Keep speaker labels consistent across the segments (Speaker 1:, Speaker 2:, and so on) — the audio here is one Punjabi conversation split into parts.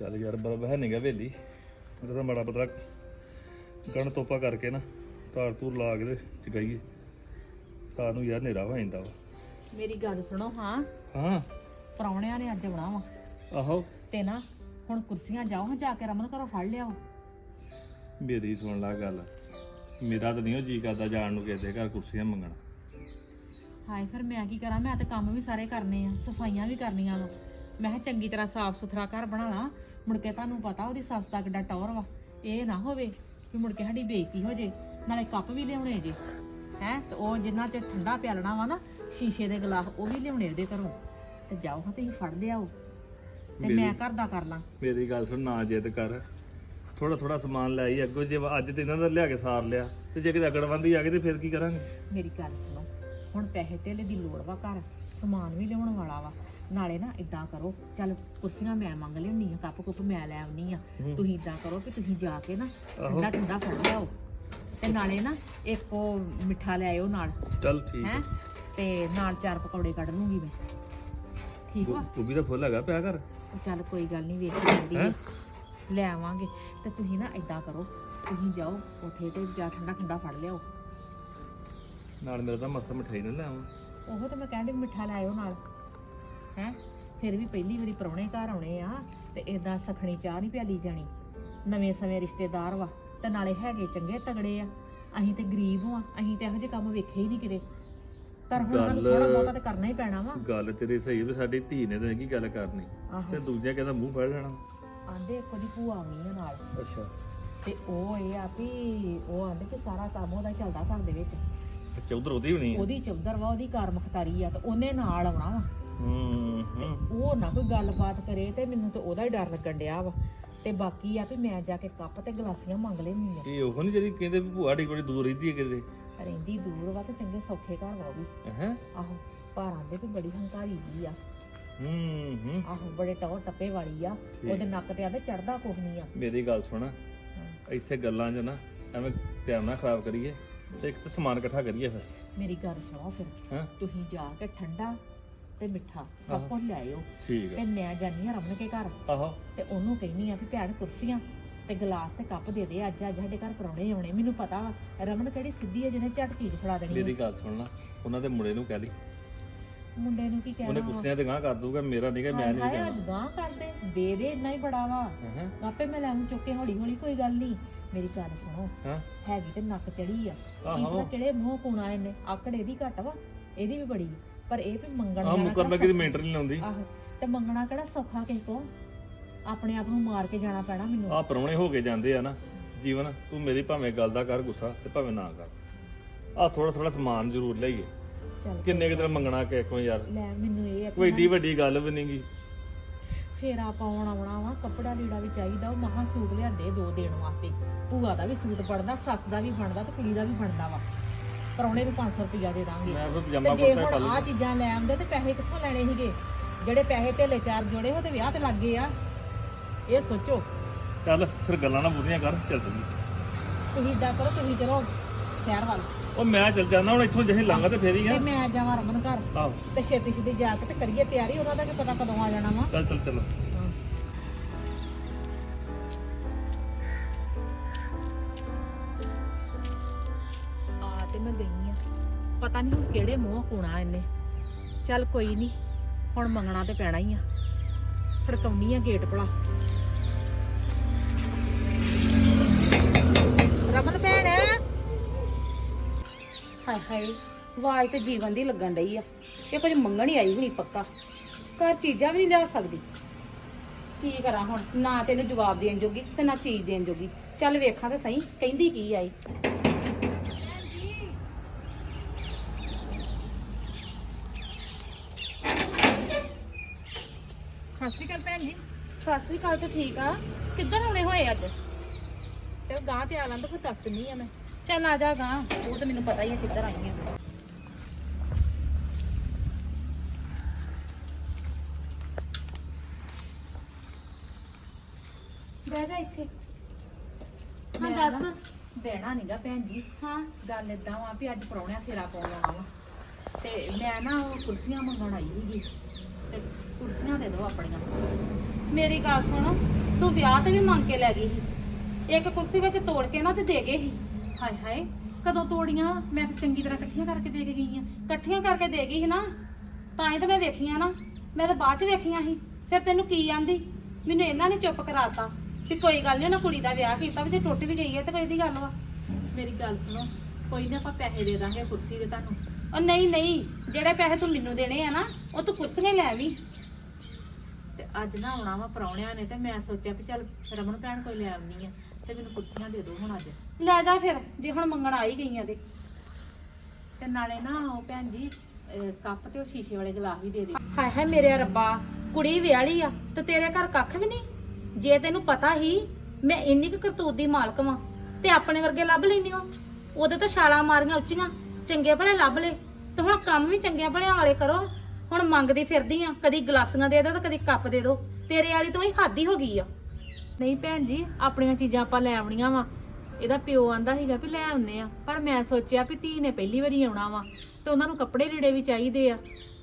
Speaker 1: ਚੱਲ ਯਾਰ ਬਰਬ ਹੈ ਨਹੀਂਗਾ ਵੇਲੀ ਇਹਦਾ ਤਾਂ ਮਾੜਾ ਪਤਲਾ ਗਣ ਤੋਪਾ ਕਰਕੇ ਨਾ ਤਾਰ ਤੂਰ ਲਾ ਕੇ ਚਗਾਈਏ ਰਾਤ ਨੂੰ ਯਾਰ ਹਨੇਰਾ ਹੋ ਜਾਂਦਾ ਵਾ।
Speaker 2: ਮੇਰੀ ਗੱਲ ਸੁਣੋ ਹਾਂ।
Speaker 1: ਹਾਂ।
Speaker 2: ਪ੍ਰਾਹੁਣਿਆਂ ਨੇ ਅੱਜ ਆਉਣਾ ਵਾ।
Speaker 1: ਆਹੋ।
Speaker 2: ਤੇ ਨਾ ਹੁਣ ਕੁਰਸੀਆਂ ਜਾਓ ਹਾਂ ਜਾ ਕੇ ਰਮਨ ਘਰੋਂ ਫੜ ਲਿਆਓ।
Speaker 1: ਮੇਰੀ ਸੁਣ ਲਾ ਗੱਲ। ਮੇਰਾ ਤਾਂ ਨਹੀਂ ਜੀ ਕਰਦਾ ਜਾਣ ਨੂੰ ਕਿਸੇ ਦੇ ਘਰ ਕੁਰਸੀਆਂ ਮੰਗਣ।
Speaker 2: ਹਾਏ ਫਿਰ ਮੈਂ ਕੀ ਕਰਾਂ? ਮੈਂ ਤਾਂ ਕੰਮ ਵੀ ਸਾਰੇ ਕਰਨੇ ਆ ਸਫਾਈਆਂ ਵੀ ਕਰਨੀਆਂ ਵਾ। ਮੈਂ ਕਿਹਾ ਚੰਗੀ ਤਰ੍ਹਾਂ ਸਾਫ਼ ਸੁਥਰਾ ਘਰ ਬਣਾ ਲਾਂ। ਮੁੜ ਕੇ ਤੁਹਾਨੂੰ ਪਤਾ ਉਹਦੀ ਸੱਸ ਦਾ ਕਿੱਡਾ ਟੌਰ ਵਾ ਇਹ ਨਾ ਹੋਵੇ ਕਿ ਮੁੜ ਕੇ ਸਾਡੀ ਬੇਇੱਜ਼ਤੀ ਹੋ ਜੇ ਨਾਲੇ ਕੱਪ ਵੀ ਲਿਆਉਣੇ ਜੇ। ਹੈ ਤੇ ਉਹ ਜਿੰਨਾ ਚ ਠੰਡਾ ਪਿਆਲਣਾ ਵਾ ਨਾ ਸ਼ੀਸ਼ੇ ਦੇ ਗਲਾਸ ਉਹ ਵੀ ਲਿਆਉਣੇ ਉਹਦੇ ਘਰੋਂ। ਤੇ ਜਾਓ ਹਾਂ ਤੁਸੀਂ ਫੜ ਲਿਆਓ। ਤੇ ਮੈਂ
Speaker 1: ਮੇਰੀ-
Speaker 2: ਘਰ ਦਾ ਕਰ ਲਾਂ।
Speaker 1: ਮੇਰੀ ਗੱਲ ਸੁਣ ਨਾ ਜਿੱਦ ਕਰ। ਥੋੜਾ ਥੋੜਾ ਸਮਾਨ ਲੈ ਆਈ ਅੱਗੋਂ ਜੇ ਅੱਜ ਤੇ ਇਹਨਾਂ ਦਾ ਲਿਆ ਕੇ ਸਾਰ ਲਿਆ ਤੇ ਜੇ ਕਿਤੇ ਅਗੜਵੰਦੀ ਆ ਗਈ ਤੇ ਫਿਰ ਕੀ ਕਰਾਂਗੇ?
Speaker 2: ਮੇਰੀ ਗੱਲ ਸੁਣੋ ਹੁਣ ਪੈਸੇ ਧੇਲੇ ਦੀ ਲੋੜ ਵਾ ਘਰ ਸਮਾਨ ਵੀ ਲਿਆਉਣ ਵਾਲਾ ਵਾ। ਨਾਲੇ ਨਾ ਇਦਾਂ ਕਰੋ ਚੱਲ ਕੁਰਸੀਆਂ ਮੈਂ ਮੰਗ ਲਿਆਉਣੀ ਆ ਕੱਪ ਕੁੱਪ ਮੈਂ ਲੈ ਆਉਣੀ ਆ।
Speaker 1: ਹੂੰ।
Speaker 2: ਤੁਸੀਂ ਇਦਾਂ ਕਰੋ ਕਿ ਤੁਸੀਂ ਜਾ ਕੇ ਨਾ
Speaker 1: ਆਹੋ।
Speaker 2: ਠੰਡਾ ਠੰਡਾ ਫੜ ਲਿਆਓ। ਤੇ ਨਾਲੇ ਨਾ ਇੱਕ ਉਹ ਮਿੱਠਾ ਲੈ ਆਇਓ ਨਾਲ।
Speaker 1: ਚੱਲ ਠੀਕ
Speaker 2: ਹੈ?
Speaker 1: ਹੈ
Speaker 2: ਤੇ ਨਾਲ ਚਾਰ ਪਕੌੜੇ ਕੱਢ ਲੂੰਗੀ ਮੈਂ। ਠੀਕ ਵਾ
Speaker 1: ਉਹ ਵੀ ਤਾਂ ਫੁੱਲ ਹੈਗਾ ਪਿਆ ਕਰ
Speaker 2: ਉਹ ਚੱਲ ਕੋਈ ਗੱਲ ਨਹੀਂ ਵੇਖ ਲੈਂਦੀ
Speaker 1: ਹੈਂ?
Speaker 2: ਲੈ ਆਵਾਂਗੇ। ਤੇ ਤੁਸੀਂ ਨਾ ਇਦਾਂ ਕਰੋ ਤੁਸੀਂ ਜਾਓ ਉੱਥੇ ਤੇ ਜਾ ਠੰਡਾ ਠੰਡਾ ਫੜ ਲਿਆਓ।
Speaker 1: ਨਾਲ ਮੇਰਾ ਤਾਂ ਮਸਾ ਮਠਾਈ ਨਾ ਲੈ ਆਵਾਂ।
Speaker 2: ਉਹ ਤਾਂ ਮੈਂ ਕਹਿੰਦੀ ਮਿੱਠਾ ਲੈ ਆਇਓ ਨਾਲ। ਹੈ? ਫਿਰ ਵੀ ਪਹਿਲੀ ਵਾਰੀ ਪਰੌਣੇ ਘਰ ਆਉਣੇ ਆ ਤੇ ਇਦਾਂ ਸਖਣੀ ਚਾਹ ਨਹੀਂ ਪਿਆਲੀ ਜਾਣੀ। ਨਵੇਂ ਸਮੇਂ ਰਿਸ਼ਤੇਦਾਰ ਵਾ ਤੇ ਨਾਲੇ ਹੈਗੇ ਚੰਗੇ ਤਗੜੇ ਆ। ਅਸੀਂ ਤੇ ਗਰੀਬ ਆ ਅਸੀਂ ਤੇ ਇਹੋ ਜਿਹੇ ਕੰਮ ਵੇਖੇ ਹੀ ਨਹੀਂ ਕਿਤੇ। ਪਰ ਹੁਣ
Speaker 1: ਗੱਲ-
Speaker 2: ਥੋੜਾ ਬਹੁਤਾ ਤੇ ਕਰਨਾ ਹੀ ਪੈਣਾ ਵਾ।
Speaker 1: ਗੱਲ ਤੇਰੀ ਸਹੀ ਵੀ ਸਾਡੀ ਧੀ ਨੇ ਤਾਂ ਕੀ ਗੱਲ ਕਰਨੀ।
Speaker 2: ਆਹੋ।
Speaker 1: ਤੇ ਦੂਜਿਆਂ ਕਹਿੰਦਾ ਮੂੰਹ ਫੜ ਲੈਣਾ।
Speaker 2: ਆਂਦੇ ਇੱਕ ਉਹਦੀ ਭੂਆ ਆਉਣੀ ਆ ਨਾਲ।
Speaker 1: ਅੱਛਾ।
Speaker 2: ਤੇ ਉਹ ਇਹ ਆ ਵੀ ਉਹ ਆਂਦੇ ਕਿ ਸਾਰਾ ਕੰਮ ਉਹਦਾ ਹੀ ਚੱਲਦਾ ਘਰ ਦੇ ਵਿੱਚ।
Speaker 1: ਅੱਛਾ ਉਧਰ ਉਹਦੀ ਵੀ ਨਹੀਂ ਹੈ
Speaker 2: ਉਹਦੀ ਚੌਧਰ ਵਾ ਉਹਦੀ ਕਾਰ ਮੁਖਤਾਰੀ ਆ ਤੇ ਉਹਨੇ ਨਾਲ ਆਉਣਾ ਵਾ।
Speaker 1: ਹੂੰ ਹੂੰ।
Speaker 2: ਉਹ ਨਾ ਕੋਈ ਗੱਲਬਾਤ ਕਰੇ ਤੇ ਮੈਨੂੰ ਤੇ ਉਹਦਾ ਹੀ ਡਰ ਲੱਗਣ ਡਿਆ ਵਾ। ਤੇ ਬਾਕੀ ਆ ਵੀ ਮੈਂ ਜਾ ਕੇ ਕੱਪ ਤੇ ਗਲਾਸੀਆਂ ਮੰਗ ਲੈਣੀ ਆ।
Speaker 1: ਇਹ ਉਹ ਨਹੀਂ ਜਿਹੜੀ ਕਹਿੰਦੇ ਵੀ ਭੂਆ ਡੀ ਕੋਲ ਦੂਰ ਰਹਿੰਦੀ ਹੈ ਕਿਤੇ?
Speaker 2: ਰਹਿੰਦੀ ਦੂਰ ਵਾ ਤੇ ਚੰਗੇ ਸੌਖੇ ਘਰ ਵਾ ਉਹ ਵੀ।
Speaker 1: ਹੈ?
Speaker 2: ਆਹੋ ਪਰ ਆਂਦੇ ਵੀ ਬੜੀ ਹੰਕਾਰੀ ਜੀ ਆ।
Speaker 1: ਹੂੰ ਹੂੰ।
Speaker 2: ਆਹੋ ਬੜੇ ਟੌਰ ਟੱਪੇ ਵਾਲੀ ਆ। ਉਹਦੇ ਨੱਕ ਤੇ ਆਂਦੇ ਚੜਦਾ ਕੁਝ ਨਹੀਂ ਆ।
Speaker 1: ਮੇਰੀ ਗੱਲ ਸੁਣ। ਇੱਥੇ ਗੱਲਾਂ 'ਚ ਨਾ ਐਵੇਂ ਪਿਆਰ ਨਾ ਖਰਾਬ ਕਰੀਏ ਤੇ ਇੱਕ ਤਾਂ ਸਮਾਨ ਇਕੱਠਾ ਕਰੀਏ ਫਿਰ।
Speaker 2: ਮੇਰੀ ਗੱਲ ਸੁਣੋ ਫਿਰ। ਤੁਸੀਂ ਜਾ ਕੇ ਠੰਡਾ ਤੇ ਮਿੱਠਾ ਸਭ
Speaker 1: ਆਹੋ।
Speaker 2: ਕੁਝ ਲਿਆਇਓ।
Speaker 1: ਠੀਕ
Speaker 2: ਤੇ ਮੈਂ ਜਾਨੀ ਆ ਰਮਨ ਕੇ ਘਰ।
Speaker 1: ਆਹੋ।
Speaker 2: ਤੇ ਉਹਨੂੰ ਕਹਿਨੀ ਆ ਵੀ ਭੈਣ ਕੁਰਸੀਆਂ ਤੇ ਗਲਾਸ ਤੇ ਕੱਪ ਦੇ ਦੇ ਅੱਜ ਅੱਜ ਸਾਡੇ ਘਰ ਪਰੌਣੇ ਆਉਣੇ। ਮੈਨੂੰ ਪਤਾ ਵਾ ਰਮਨ ਕਿਹੜੀ ਸਿੱਧੀ ਹੈ ਜਿਹਨੇ ਝਟ ਚੀਜ਼ ਫੜਾ ਦੇਣੀ
Speaker 1: ਮੇਰੀ
Speaker 2: ਆ।
Speaker 1: ਗੱਲ ਸੁਣ ਲਾ ਉਹਨਾਂ ਦੇ ਮੁੰਡੇ ਨੂੰ ਕਹਿ ਲਈ
Speaker 2: ਮੁੰਡੇ ਨੂੰ ਕੀ
Speaker 1: ਉਹਨੇ
Speaker 2: ਕਹਿਣਾ?
Speaker 1: ਕੁਰਸੀਆਂ ਤੇ ਗਾਂ ਕਰ ਦੂਗਾ ਮੇਰਾ ਨਹੀਂਗਾ ਮੈਂ
Speaker 2: ਹਾਏ
Speaker 1: ਨਹੀਂ
Speaker 2: ਹਾਏ
Speaker 1: ਜਾਣਾ।
Speaker 2: ਅੱਜ ਗਾਂ ਕਰਦੇ ਦੇ ਦੇ ਇੰਨਾ ਹੀ ਬੜਾ ਵਾ।
Speaker 1: ਹਾਂ
Speaker 2: ਆਪੇ ਮੈਂ ਲੈਉਂ ਚੁੱਕ ਕੇ ਹੌਲੀ ਹੌਲੀ ਕੋਈ ਗੱਲ ਨਹੀਂ ਮੇਰੀ ਗੱਲ ਸੁਣੋ
Speaker 1: ਹਾਂ।
Speaker 2: ਹੈਗੀ ਤੇ ਨੱਕ ਚੜੀ ਆ। ਕੀ
Speaker 1: ਆਹੋ।
Speaker 2: ਪਤਾ ਕਿਹੜੇ ਮੂੰਹ ਕੋਣਾ ਇਹਨੇ ਆਕੜ ਇਹਦੀ ਘੱਟ ਵਾ ਇਹਦੀ ਵੀ ਬੜੀ। ਪਰ ਇਹ ਵੀ ਮੰਗਣ ਜਾਣਾ
Speaker 1: ਮੁਕਰ ਲੱਗੀ ਤੇ। ਮੈਂਟਰ ਨਹੀਂ ਲਾਉਂਦੀ
Speaker 2: ਆਹੋ ਤੇ ਮੰਗਣਾ ਕਿਹੜਾ ਸੌਖਾ ਕਿਸੇ ਕੋ ਆਪਣੇ ਆਪ ਨੂੰ ਮਾਰ ਕੇ ਜਾਣਾ ਪੈਣਾ ਮੈਨੂੰ।
Speaker 1: ਆਹ ਪਰੌਣੇ ਹੋ ਕੇ ਜਾਂਦੇ ਆ ਨਾ ਜੀਵਨ ਤੂੰ ਮੇਰੀ ਭਾਵੇਂ ਗੱਲ ਦਾ ਕਰ ਗੁੱਸਾ ਤੇ ਭਾਵੇਂ ਨਾ ਕਰ। ਆਹ ਥੋੜਾ ਥੋੜਾ ਸਮਾਨ ਜ਼ਰੂਰ ਲਈਏ।
Speaker 2: ਚੱਲ
Speaker 1: ਕਿੰਨੇ ਕਿਤੇ ਮੰਗਣਾ ਕਿ ਕੋਈ ਯਾਰ?
Speaker 2: ਲੈ ਮੈਨੂੰ ਇਹ ਆ ਕਿ
Speaker 1: ਕੋਈ ਏਡੀ ਵੱਡੀ ਗੱਲ ਵੀ ਨਹੀਂਗੀ
Speaker 2: ਫੇਰਾ ਪਾਉਣ ਆਉਣਾ ਵਾ ਕੱਪੜਾ ਲੀੜਾ ਵੀ ਚਾਹੀਦਾ ਉਹ ਮਹਾ ਸੂਟ ਲਿਆਂਦੇ ਦੋ ਦੇਣ ਵਾਸਤੇ। ਭੂਆ ਦਾ ਵੀ ਸੂਟ ਬਣਦਾ ਸੱਸ ਦਾ ਵੀ ਬਣਦਾ ਤੇ ਕੁੜੀ ਦਾ ਵੀ ਬਣਦਾ ਵਾ। ਪਰੌਣੇ ਨੂੰ 500 ਰੁਪਇਆ ਦੇ ਦਾਂਗੇ।
Speaker 1: ਮੈਂ ਫਿਰ
Speaker 2: ਤੇ ਜੇ
Speaker 1: ਕੁੜਤਾ
Speaker 2: ਹੁਣ
Speaker 1: ਪਾ
Speaker 2: ਆ ਚੀਜ਼ਾਂ ਲੈ ਆਉਂਦੇ ਤੇ ਪੈਸੇ ਕਿੱਥੋਂ ਲੈਣੇ ਸੀਗੇ? ਜਿਹੜੇ ਪੈਸੇ ਧੇਲੇ ਚਾਰ ਜੋੜੇ ਹੋ ਤੇ ਵਿਆਹ ਤੇ ਲੱਗ ਗਏ ਆ। ਇਹ ਸੋਚੋ।
Speaker 1: ਚੱਲ ਫਿਰ ਗੱਲਾਂ ਨਾ ਬੁਰੀਆਂ ਕਰ ਚੱਲ ਤੂੰ
Speaker 2: ਤੁਸੀਂ ਇਦਾਂ ਕਰੋ ਤੁਸੀਂ ਚਲੋ ਸ਼ਹਿਰ ਵੱਲ।
Speaker 1: ਉਹ ਮੈਂ ਚੱਲ ਜਾਣਾ ਹੁਣ ਇੱਥੋਂ ਜਿਹੇ ਲੰਘਾ ਤੇ ਫੇਰ ਹੀ
Speaker 2: ਤੇ
Speaker 1: ਆ
Speaker 2: ਮੈਂ ਜਾਵਾਂ ਰਮਨ ਘਰ।
Speaker 1: ਆਹੋ।
Speaker 2: ਤੇ ਛੇਤੀ ਛੇਤੀ ਜਾ ਕੇ ਤੇ ਕਰੀਏ ਤਿਆਰੀ ਉਹਨਾਂ ਦਾ ਕੀ ਪਤਾ ਕਦੋਂ ਆ ਜਾਣਾ ਵਾ।
Speaker 1: ਚੱਲ ਚੱਲ ਚੱਲ।
Speaker 2: ਕਿਹੜੇ ਮੂੰਹ ਕੋਣਾ ਇਹਨੇ? ਚੱਲ ਕੋਈ ਨਹੀਂ ਹੁਣ ਮੰਗਣਾ ਤੇ ਪੈਣਾ ਹੀ ਆ। ਖੜਕਾਉਣੀ ਆ ਗੇਟ ਭਲਾ। ਰਮਨ ਭੈਣ।
Speaker 3: ਹਾਏ ਹਾਏ, ਆਵਾਜ਼ ਤੇ ਜੀਵਨ ਦੀ ਲੱਗਣ ਡਈ ਆ। ਇਹ ਕੁਝ ਮੰਗਣ ਹੀ ਆਈ ਹੁਣੀ ਪੱਕਾ। ਘਰ ਚੀਜ਼ਾਂ ਵੀ ਨਹੀਂ ਲਿਆ ਸਕਦੀ। ਕੀ ਕਰਾਂ ਹੁਣ? ਨਾ ਤੈਨੂੰ ਜਵਾਬ ਦੇਣ ਜੋਗੀ ਤੇ ਨਾ ਚੀਜ਼ ਦੇਣ ਜੋਗੀ। ਚੱਲ ਵੇਖਾਂ ਤੇ ਸਹੀ, ਕਹਿੰਦੀ ਕੀ ਆਈ
Speaker 2: ਸਤਿ ਸ਼੍ਰੀ ਅਕਾਲ ਭੈਣ ਜੀ।
Speaker 3: ਸਤਿ ਸ੍ਰੀ ਅਕਾਲ ਤੇ ਠੀਕ ਆ? ਕਿੱਧਰ ਆਉਣੇ ਹੋਏ ਅੱਜ?
Speaker 2: ਚਲ ਗਾਂ ਤੇ ਆ ਲੰਦ ਫਿਰ ਦੱਸ ਦਿੰਨੀ ਆ ਮੈਂ।
Speaker 3: ਚੱਲ ਆ ਜਾ ਗਾ ਉਹ ਤਾਂ ਮੈਨੂੰ ਪਤਾ ਹੀ ਆ ਕਿੱਧਰ ਆਈ ਆ। ਬਹਿ ਜਾ ਇੱਥੇ। ਹਾਂ
Speaker 2: ਮੈਂ
Speaker 3: ਦੱਸ।
Speaker 2: ਨਾ- ਬਹਿਣਾ ਨਹੀਂਗਾ ਭੈਣ ਜੀ।
Speaker 3: ਹਾਂ।
Speaker 2: ਗੱਲ ਇਦਾਂ ਵਾ ਵੀ ਅੱਜ ਪਰੌਣਿਆਂ ਫੇਰਾ ਪਾਉਣ ਆਉਣਾ ਵਾ। ਤੇ ਮੈਂ ਨਾ ਉਹ ਕੁਰਸੀਆਂ ਮੰਗਣ ਆਈ ਸੀਗੀ। ਤੇ ਕੁਰਸੀਆਂ ਦੇ ਦਿਓ ਆਪਣੀਆਂ।
Speaker 3: ਮੇਰੀ ਗੱਲ ਸੁਣ ਤੂੰ ਵਿਆਹ ਤੇ ਵੀ ਮੰਗ ਕੇ ਲੈ ਗਈ ਸੀ। ਇੱਕ ਕੁਰਸੀ ਵਿੱਚ ਤੋੜ ਕੇ ਨਾ ਤੇ ਦੇ ਗਏ ਸੀ।
Speaker 2: ਹਾਏ ਹਾਏ ਕਦੋਂ ਤੋੜੀਆਂ? ਮੈਂ ਤਾਂ ਚੰਗੀ ਤਰ੍ਹਾਂ ਇਕੱਠੀਆਂ ਕਰਕੇ ਦੇ ਕੇ ਗਈ ਆ।
Speaker 3: ਇਕੱਠੀਆਂ ਕਰਕੇ ਦੇ ਗਈ ਸੀ ਨਾ ਤਾਂ ਹੀ ਤਾਂ ਮੈਂ ਵੇਖੀਆਂ ਨਾ। ਮੈਂ ਤਾਂ ਬਾਅਦ ਚ ਵੇਖੀਆਂ ਸੀ। ਫਿਰ ਤੈਨੂੰ ਕੀ ਆਂਦੀ? ਮੈਨੂੰ ਇਹਨਾਂ ਨੇ ਚੁੱਪ ਕਰਾਤਾ ਵੀ ਕੋਈ ਗੱਲ ਨਹੀਂ ਉਹਨਾਂ ਕੁੜੀ ਦਾ ਵਿਆਹ ਕੀਤਾ ਵੀ ਜੇ ਟੁੱਟ ਵੀ ਗਈ ਹੈ ਤੇ ਕੋਈ ਦੀ ਗੱਲ ਵਾ।
Speaker 2: ਮੇਰੀ ਗੱਲ ਸੁਣੋ ਕੋਈ ਨਾ ਆਪਾਂ ਪੈਸੇ ਦੇ ਦਾਂਗੇ ਕੁਰਸੀ ਦੇ ਤੁਹਾਨੂੰ।
Speaker 3: ਉਹ ਨਹੀਂ ਨਹੀਂ ਜਿਹੜੇ ਪੈਸੇ ਤੂੰ ਮੈਨੂੰ ਦੇਣੇ ਆ ਨਾ ਉਹ ਤੂੰ ਕੁਰਸੀਆਂ ਹੀ ਲੈ ਆਵੀਂ।
Speaker 2: ਤੇ ਅੱਜ ਨਾ ਆਉਣਾ ਵਾ ਪਰੌਣਿਆਂ ਨੇ ਤੇ ਮੈਂ ਸੋਚਿਆ ਵੀ ਚੱਲ ਰਮਨ ਭੈਣ ਕੋਈ ਲੈ ਆਉਣੀ ਆ ਤੇ ਮੈਨੂੰ ਕੁਰਸੀਆਂ ਦੇ ਦਿਓ ਹੁਣ ਅੱਜ।
Speaker 3: ਲੈ ਜਾ ਫਿਰ ਜੇ ਹੁਣ ਮੰਗਣ ਆ ਹੀ ਗਈਆਂ ਤੇ।
Speaker 2: ਤੇ ਨਾਲੇ ਨਾ ਉਹ ਭੈਣ ਜੀ ਅਹ ਕੱਪ ਤੇ ਉਹ ਸ਼ੀਸ਼ੇ ਵਾਲੇ ਗਲਾਸ ਵੀ ਦੇ ਦਿਓ
Speaker 3: ਹਾਏ ਹਾਏ ਮੇਰੇ ਰੱਬਾ ਕੁੜੀ ਵਿਆਹਲੀ ਆ ਤੇ ਤੇਰੇ ਘਰ ਕੱਖ ਵੀ ਨਹੀਂ? ਜੇ ਤੈਨੂੰ ਪਤਾ ਹੀ ਮੈਂ ਇੰਨੀ ਕੁ ਕਰਤੂਤ ਦੀ ਮਾਲਕ ਵਾਂ ਤੇ ਆਪਣੇ ਵਰਗੇ ਲੱਭ ਲੈਣੀ ਹੋ। ਉਹਦੇ ਤਾਂ ਛਾਲਾਂ ਮਾਰੀਆਂ ਉੱਚੀਆਂ ਚੰਗੇ ਭਲੇ ਲੱਭ ਲੈ ਤੇ ਹੁਣ ਕੰਮ ਵੀ ਚੰਗਿਆਂ ਭਲਿਆਂ ਵਾਲੇ ਕਰੋ। ਹੁਣ ਮੰਗਦੀ ਫਿਰਦੀ ਆ, ਕਦੀ ਗਲਾਸੀਆਂ ਦੇ ਦੋ ਤੇ ਕਦੀ ਕੱਪ ਦੇ ਦੋ ਤੇਰੇ ਵਾਲੀ ਤੋਂ ਹੀ ਹੱਦ ਹੀ ਹੋ ਗਈ ਆ।
Speaker 2: ਨਹੀਂ ਭੈਣ ਜੀ, ਆਪਣੀਆਂ ਚੀਜ਼ਾਂ ਆਪਾਂ ਲੈ ਆਉਣੀਆਂ ਵਾ। ਇਹਦਾ ਪਿਓ ਆਂਦਾ ਸੀਗਾ ਵੀ ਲੈ ਆਉਨੇ ਆ, ਪਰ ਮੈਂ ਸੋਚਿਆ ਵੀ ਧੀ ਨੇ ਪਹਿਲੀ ਵਾਰੀ ਆਉਣਾ ਵਾ ਤੇ ਉਹਨਾਂ ਨੂੰ ਕੱਪੜੇ ਲੀੜੇ ਵੀ ਚਾਹੀਦੇ ਆ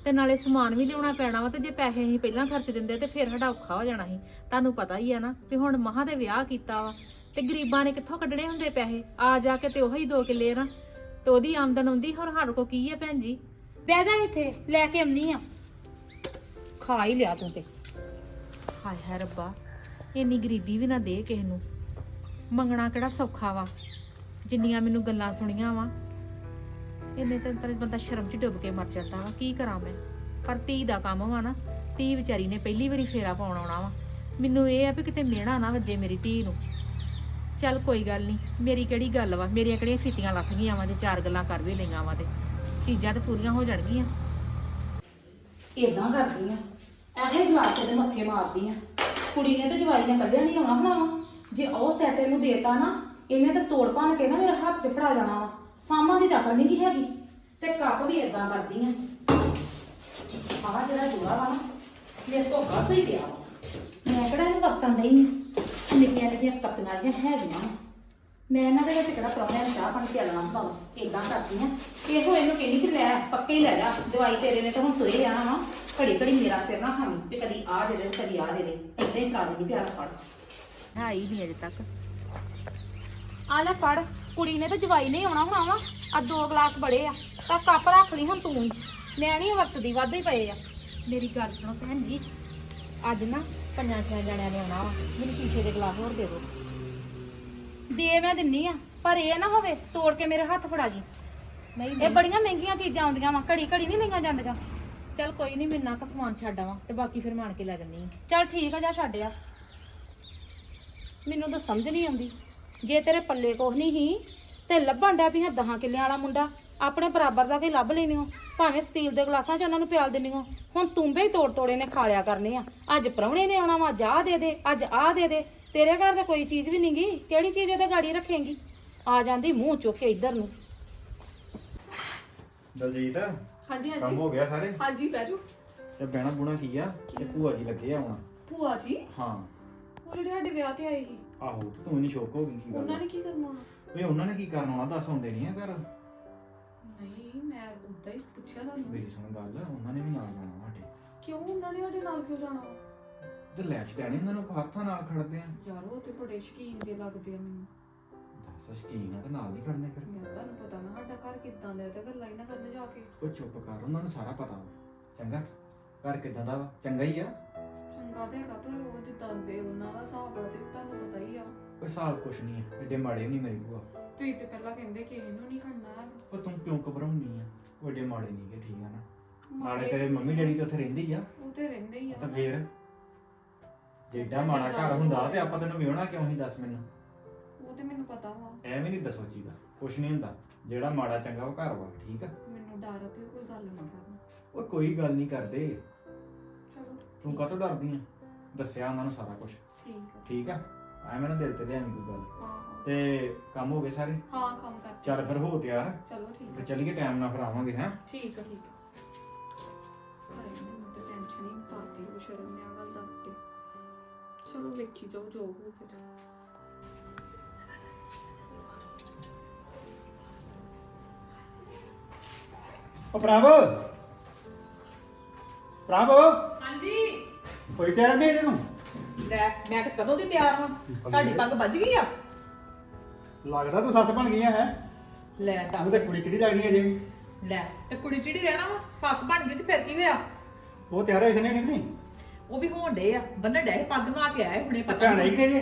Speaker 2: ਤੇ ਨਾਲੇ ਸਮਾਨ ਵੀ ਲਿਆਉਣਾ ਪੈਣਾ ਵਾ ਤੇ ਜੇ ਪੈਸੇ ਅਸੀਂ ਪਹਿਲਾਂ ਖਰਚ ਦਿੰਦੇ ਤੇ ਫਿਰ ਸਾਡਾ ਔਖਾ ਹੋ ਜਾਣਾ ਸੀ। ਤੁਹਾਨੂੰ ਪਤਾ ਹੀ ਆ ਨਾ ਵੀ ਹੁਣ ਮਹਾਂ ਦੇ ਵਿਆਹ ਕੀਤਾ ਵਾ ਤੇ ਗਰੀਬਾਂ ਨੇ ਕਿੱਥੋਂ ਕੱਢਣੇ ਹੁੰਦੇ ਪੈਸੇ? ਆ ਜਾ ਕੇ ਤੇ ਉਹੀ ਦੋ ਕਿੱਲੇ ਨਾ ਤੇ ਉਹਦੀ ਆਮਦਨ ਆਉਂਦੀ ਹੋਰ ਸਾਡੇ ਕੋ ਕੀ ਹੈ ਭੈਣ ਜੀ?
Speaker 3: ਬਹਿ ਜਾ ਇੱਥੇ, ਲੈ ਕੇ ਆਉਣੀ ਆ। ਖਾ ਹੀ ਲਿਆ ਤੂੰ ਤੇ।
Speaker 2: ਹਾਏ ਹਾਏ ਰੱਬਾ, ਇੰਨੀ ਗਰੀਬੀ ਵੀ ਨਾ ਦੇ ਕਿਸੇ ਨੂੰ। ਮੰਗਣਾ ਕਿਹੜਾ ਸੌਖਾ ਵਾ? ਜਿੰਨੀਆਂ ਮੈਨੂੰ ਗੱਲਾਂ ਸੁਣੀਆਂ ਵਾ। ਇੰਨੇ ਤਾਂ ਤਾਂ ਬੰਦਾ ਸ਼ਰਮ 'ਚ ਡੁੱਬ ਕੇ ਮਰ ਜਾਂਦਾ ਵਾ, ਕੀ ਕਰਾਂ ਮੈਂ? ਪਰ ਧੀ ਦਾ ਕੰਮ ਵਾ ਨਾ, ਧੀ ਵਿਚਾਰੀ ਨੇ ਪਹਿਲੀ ਵਾਰੀ ਫੇਰਾ ਪਾਉਣ ਆਉਣਾ ਵਾ। ਮੈਨੂੰ ਇਹ ਆ ਵੀ ਕਿਤੇ ਮਿਹਣਾ ਨਾ ਵੱਜੇ ਮੇਰੀ ਧੀ ਨੂੰ। ਚੱਲ ਕੋਈ ਗੱਲ ਨਹੀਂ ਮੇਰੀ ਕਿਹੜੀ ਗੱਲ ਵਾ? ਮੇਰੀਆਂ ਕਿਹੜੀਆਂ ਫੀਤੀਆਂ ਲੱਥ ਗਈਆਂ ਵਾ ਜੇ ਚਾਰ ਗੱਲਾਂ ਕਰ ਵੀ ਲਈਆਂ ਵਾ ਤੇ। ਚੀਜ਼ਾਂ ਤੇ ਪੂਰੀਆਂ ਹੋ ਜਾਣਗੀਆਂ।
Speaker 3: ਇਦਾਂ ਕਰਦੀ ਆ। ਐਵੇਂ ਗਲਾਸ ਦੇ ਮੱਥੇ ਮਾਰਦੀ ਆ। ਕੁੜੀ ਨੇ ਤੇ ਜਵਾਈ ਨੇ ਕੱਲਿਆ ਨਹੀਂ ਆਉਣਾ ਬਣਾਵਾ ਜੇ ਉਹ ਸੈਟ ਇਹਨੂੰ ਦੇਤਾ ਨਾ, ਇਹਨੇ ਤਾਂ ਤੋੜ ਭੰਨ ਕੇ ਨਾ ਮੇਰੇ ਹੱਥ 'ਚ ਫੜਾ ਜਾਣਾ ਵਾ। ਸਾਮਾਂ ਦੀ ਦਖਲ ਨਹੀਂ ਹੈਗੀ। ਤੇ ਕੱਪ ਵੀ ਇਦਾਂ ਕਰਦੀ ਆ। ਆਹ ਜਿਹੜਾ ਜੂੜਾ ਵਾ ਨਾ, ਮੇਰੇ ਤੋਂ ਵੱਧ ਹੀ ਪਿਆ ਵਾ। ਮੈਂ ਕਿਹੜਾ ਇਹਨੂੰ ਵਰਤਣ ਨਹੀਂ ਨਿੱਕੀਆਂ ਨਿੱਕੀਆਂ ਕੱਪੀਆਂ ਜਿਹੀਆਂ ਹੈਗੀਆਂ ਵਾਂ। ਮੈਂ ਇਹਨਾਂ ਦੇ ਵਿੱਚ ਕਿਹੜਾ ਨੂੰ ਚਾਹ ਪਾਣੀ ਪਿਆਲਣਾ ਹੁੰਦਾ ਵਾ। ਇਦਾਂ ਕਰਦੀ ਆ ਇਹੋ ਇਹਨੂੰ ਕਹਿੰਦੀ ਕਿ ਲੈ ਪੱਕੇ ਹੀ ਲੈ ਜਾ। ਜਵਾਈ ਤੇਰੇ ਨੇ ਤਾਂ ਹੁਣ ਤੁਰੇ ਜਾਣਾ ਵਾ। ਘੜੀ ਘੜੀ ਮੇਰਾ ਸਿਰ ਨਾ ਖਾਵੀਂ ਵੀ ਕਦੀ ਆ ਦੇ ਦੇ ਕਦੀ ਆ ਦੇ ਦੇ। ਇਦਾਂ ਹੀ ਫੜਾ ਦੇਗੀ ਪਿਆਲਾ ਫੜ।
Speaker 2: ਨਹੀਂ ਅਜੇ ਤੱਕ।
Speaker 3: ਆ ਲੈ ਫੜ। ਕੁੜੀ ਨੇ ਤਾਂ ਜਵਾਈ ਨਹੀਂ ਆਉਣਾ ਹੋਣਾ ਵਾ। ਆ ਦੋ ਗਲਾਸ ਬੜੇ ਆ। ਤਾਂ ਕੱਪ ਰੱਖ ਲਈ ਹੁਣ ਤੂੰ ਹੀ ਮੈਂ ਨਹੀਂ ਵਰਤਦੀ ਵਾਧੇ ਹੀ ਪਏ ਆ।
Speaker 2: ਮੇਰੀ ਗੱਲ ਸੁਣੋ ਭੈਣ ਜੀ। ਅੱਜ ਨਾ ਪੰਜਾਂ ਛੇ ਜਣਿਆਂ ਨੇ ਆਉਣਾ ਵਾ। ਮੈਨੂੰ ਸ਼ੀਸ਼ੇ ਦੇ ਗਲਾਸ ਹੋਰ ਦੇ ਦਿਓ।
Speaker 3: ਦੇ ਮੈਂ ਦਿੰਨੀ ਆ ਪਰ ਇਹ ਨਾ ਹੋਵੇ ਤੋੜ ਕੇ ਮੇਰੇ ਹੱਥ ਫੜਾ ਜੀ।
Speaker 2: ਨਹੀਂ
Speaker 3: ਇਹ ਬੜੀਆਂ ਮਹਿੰਗੀਆਂ ਚੀਜ਼ਾਂ ਆਉਂਦੀਆਂ ਵਾ ਘੜੀ ਘੜੀ ਨਹੀਂ ਲਈਆਂ ਜਾਂਦੀਆਂ।
Speaker 2: ਚੱਲ ਕੋਈ ਨਹੀਂ ਮੈਂ ਨਾ ਕ ਸਮਾਨ ਛੱਡ ਆਵਾਂ ਤੇ ਬਾਕੀ ਫਿਰ ਮਾਣ ਕੇ ਲੈ ਜੰਨੀ
Speaker 3: ਚੱਲ ਠੀਕ ਆ ਜਾ ਛੱਡਿਆ ਮੈਨੂੰ ਤਾਂ ਸਮਝ ਨਹੀਂ ਆਉਂਦੀ। ਜੇ ਤੇਰੇ ਪੱਲੇ ਕੁਛ ਨਹੀਂ ਸੀ ਤੇ ਲੱਭਣ ਡਿਆ ਵੀ ਹਾਂ ਦਹਾਂ ਕਿੱਲਿਆਂ ਵਾਲਾ ਮੁੰਡਾ। ਆਪਣੇ ਬਰਾਬਰ ਦਾ ਕੋਈ ਲੱਭ ਲੈਣੀ ਹੋ। ਭਾਵੇਂ ਸਟੀਲ ਦੇ ਗਲਾਸਾਂ 'ਚ ਉਹਨਾਂ ਨੂੰ ਪਿਆਲ ਦਿੰਨੀ ਹੋ। ਹੁਣ ਤੁੰਬੇ ਹੀ ਤੋੜ ਤੋੜੇ ਨੇ ਖਾ ਲਿਆ ਕਰਨੇ ਆ। ਅੱਜ ਪ੍ਰਾਹੁਣੇ ਨੇ ਆਉਣਾ ਵਾ ਜਾ ਦੇ ਦੇ ਅੱਜ ਆ ਦੇ ਦੇ। ਤੇਰੇ ਘਰ ਤਾਂ ਕੋਈ ਚੀਜ਼ ਵੀ ਨਹੀਂਗੀ ਕਿਹੜੀ ਚੀਜ਼ ਉਹਦੇ ਗਾੜੀ ਰੱਖੇਂਗੀ? ਆ ਜਾਂਦੀ ਮੂੰਹ ਚੁੱਕ ਇੱਧਰ ਨੂੰ।
Speaker 4: ਦਲਜੀਤ
Speaker 5: ਹਾਂਜੀ
Speaker 4: ਕੰਮ ਹੋ ਗਿਆ ਸਾਰੇ?
Speaker 5: ਹਾਂਜੀ ਬੈਠੋ
Speaker 4: ਤੇ ਬਹਿਣਾ ਬੁਣਾ ਕੀ ਆ? ਤੇ ਭੂਆ ਜੀ ਲੱਗੇ ਆ ਹੁਣ।
Speaker 5: ਭੂਆ ਜੀ?
Speaker 4: ਹਾਂ।
Speaker 5: ਉਹ ਜਿਹੜੇ ਸਾਡੇ ਵਿਆਹ ਤੇ ਆਏ ਸੀ।
Speaker 4: ਆਹੋ ਤੇ ਤੂੰ ਇੰਨੀ ਸ਼ੌਕ ਹੋ ਗਈ ਕੀ ਗੱਲ
Speaker 5: ਉਹਨਾਂ ਨੇ ਕੀ ਕਰਨਾ?
Speaker 4: ਓਏ ਉਹਨਾਂ ਨੇ ਕੀ ਕਰਨਾ ਹੋਣਾ ਦੱਸ ਹੁੰਦੇ ਨਹੀਂ ਆ ਘਰ?
Speaker 5: ਨਹੀਂ ਮੈਂ ਉਦਾਂ ਹੀ ਪੁੱਛਿਆ ਤੁਹਾਨੂੰ।
Speaker 4: ਮੇਰੀ ਸੁਣ ਗੱਲ ਉਹਨਾਂ ਨੇ ਵੀ ਨਾਲ ਜਾਣਾ ਸਾਡੇ।
Speaker 5: ਕਿਉਂ? ਉਹਨਾਂ ਨੇ ਸਾਡੇ ਨਾਲ ਕਿਉਂ ਜਾਣਾ ਵਾ?
Speaker 4: ਤੇ ਲੈ ਚਟਾਣੇ ਉਹਨਾਂ ਨੂੰ ਹੱਥਾਂ ਨਾਲ ਖੜਦੇ ਆ
Speaker 5: ਯਾਰ ਉਹ ਤੇ ਬੜੇ ਸ਼ਕੀਨ ਜੇ ਲੱਗਦੇ ਆ ਮੈਨੂੰ।
Speaker 4: ਦੱਸ ਸ਼ਕੀਨ ਆ ਤੇ ਨਾਲ ਹੀ ਖੜਨੇ ਫਿਰ।
Speaker 5: ਯਾਰ ਤੁਹਾਨੂੰ ਪਤਾ ਨਾ ਸਾਡਾ ਘਰ ਕਿੱਦਾਂ ਦਾ ਹੈ ਤੇ ਗੱਲਾਂ ਹੀ ਨਾ ਕਰਨ ਜਾ ਕੇ।
Speaker 4: ਉਹ ਚੁੱਪ ਕਰ ਉਹਨਾਂ ਨੂੰ ਸਾਰਾ ਪਤਾ ਵਾ। ਚੰਗਾ ਘਰ ਕਿਦਾਂ ਦਾ ਵਾ? ਚੰਗਾ ਹੀ ਆ।
Speaker 5: ਚੰਗਾ ਤੇ ਹੈਗਾ ਪਰ ਉਹ ਜਿੱਦਾਂ ਦੇ ਉਹਨਾਂ ਦਾ ਹਿਸਾਬ ਆ ਤੇ ਤੁਹਾਨੂੰ ਪਤਾ ਹੀ ਆ।
Speaker 4: ਕੋਈ ਹਿਸਾਬ ਕੁਛ ਨਹੀਂ ਆ ਐਡੇ ਮਾੜੇ ਨਹੀਂ ਮੇਰੀ ਭੂਆ।
Speaker 5: ਤੁਸੀਂ ਤੇ ਪਹਿਲਾਂ ਕਹਿੰਦੇ ਕਿ ਇਹਨੂੰ ਨਹੀਂ ਖੜਨਾ ਹੈਗਾ।
Speaker 4: ਉਹ ਤੂੰ ਕਿਉਂ ਘਬਰਾਉਣੀ ਆ? ਉਹ ਐਡੇ ਮਾੜੇ ਨਹੀਂ ਗੇ ਠੀਕ ਆ ਨਾ?
Speaker 5: ਮਾੜੇ
Speaker 4: ਤੇਰੇ ਮੰਮੀ ਡੈਡੀ ਤੇ ਉੱਥੇ ਰਹਿੰਦੇ ਆ।
Speaker 5: ਉਹ ਤੇ ਰਹਿੰਦੇ ਹੀ ਆ
Speaker 4: ਤਾਂ
Speaker 5: ਨਾ।
Speaker 4: ਫੇਰ ਜਿੱਡਾ ਮਾੜਾ ਘਰ ਹੁੰਦਾ ਤੇ ਆਪਾਂ ਤੈਨੂੰ ਵਿਆਹਣਾ ਕਿਉਂ ਨਹੀਂ ਦੱਸ ਮੈਨੂੰ?
Speaker 5: ਉਹ ਤੇ ਮੈਨੂੰ ਪਤਾ ਵਾ।
Speaker 4: ਐਵੇਂ ਨਹੀਂ ਦੱਸੋ ਚੀਦਾ ਕੁਛ ਨਹੀਂ ਹੁੰਦਾ। ਜਿਹੜਾ ਮਾੜਾ ਚੰਗਾ ਉਹ ਘਰ ਵਾ ਠੀਕ ਆ?
Speaker 5: ਮੈਨੂੰ ਡਰ ਆ ਵੀ ਉਹ ਕੋਈ ਗੱਲ ਨਾ ਕਰਨ।
Speaker 4: ਉਹ ਕੋਈ ਗੱਲ ਨਹੀਂ ਕਰਦੇ।
Speaker 5: ਚਲੋ
Speaker 4: ਤੂੰ
Speaker 5: ਠੀਕ-
Speaker 4: ਕਾਹਤੋਂ ਡਰਦੀ ਆ? ਦੱਸਿਆ ਉਹਨਾਂ ਨੂੰ ਸਾਰਾ ਕੁਝ
Speaker 5: ਠੀਕ ਆ।
Speaker 4: ਠੀਕ ਆ? ਐਵੇਂ ਨਾ ਦਿਲ ਤੇ ਲਿਆਵੀਂ ਕੋਈ ਗੱਲ।
Speaker 5: ਹਾਂ ਹਾਂ।
Speaker 4: ਤੇ ਕੰਮ ਹੋ ਗਏ ਸਾਰੇ?
Speaker 5: ਹਾਂ ਕੰਮ ਕਰ।
Speaker 4: ਚੱਲ ਫਿਰ ਹੋ ਤਿਆਰ
Speaker 5: ਚਲੋ ਠੀਕ
Speaker 4: ਤੇ
Speaker 5: ਆ
Speaker 4: ਚੱਲੀਏ ਟਾਈਮ ਨਾਲ ਫਿਰ ਆਵਾਂਗੇ ਹੈਂ?
Speaker 5: ਠੀਕ ਆ ਠੀਕ ਆ। ਹਾਏ ਮੈਨੂੰ ਤਾਂ ਟੈਨਸ਼ਨ ਹੀ ਪਾਤੀ ਉਹ ਸ਼ਰਮ ਨੇ ਆ ਚਲੋ ਵੇਖੀ ਜਾਓ ਜੋ ਹੋ ਫਿਰ
Speaker 6: ਉਹ ਪ੍ਰਭ ਪ੍ਰਭ
Speaker 5: ਹਾਂਜੀ
Speaker 6: ਕੋਈ ਟਾਈਮ ਨਹੀਂ ਇਹਨੂੰ
Speaker 7: ਲੈ ਮੈਂ ਤਾਂ ਕਦੋਂ ਦੀ ਤਿਆਰ ਹਾਂ ਤੁਹਾਡੀ ਪੱਗ ਵੱਜ ਗਈ ਆ
Speaker 6: ਲੱਗਦਾ ਤੂੰ ਸੱਸ ਬਣ ਗਈਆਂ ਹੈ
Speaker 7: ਲੈ
Speaker 6: ਉਹ
Speaker 7: ਦੱਸ
Speaker 6: ਤੇ ਕੁੜੀ ਚਿੜੀ ਲੱਗਦੀ ਹੈ ਜੇ ਵੀ
Speaker 7: ਲੈ ਤੇ ਕੁੜੀ ਚਿੜੀ ਰਹਿਣਾ ਵਾ ਸੱਸ ਬਣ ਗਈ ਤੇ ਫਿਰ ਕੀ ਹੋਇਆ
Speaker 6: ਉਹ ਤਿਆਰ ਹੋਈ ਸਨੇ ਨਹੀਂ
Speaker 7: ਉਹ ਵੀ ਹੋਣ ਡੇ ਆ ਬੰਨਣ ਡੇ ਪੱਗ ਨਾ ਕੇ ਆਏ ਹੁਣੇ ਪਤਾ
Speaker 6: ਭੈਣ ਆਈ ਕਿ ਜੇ।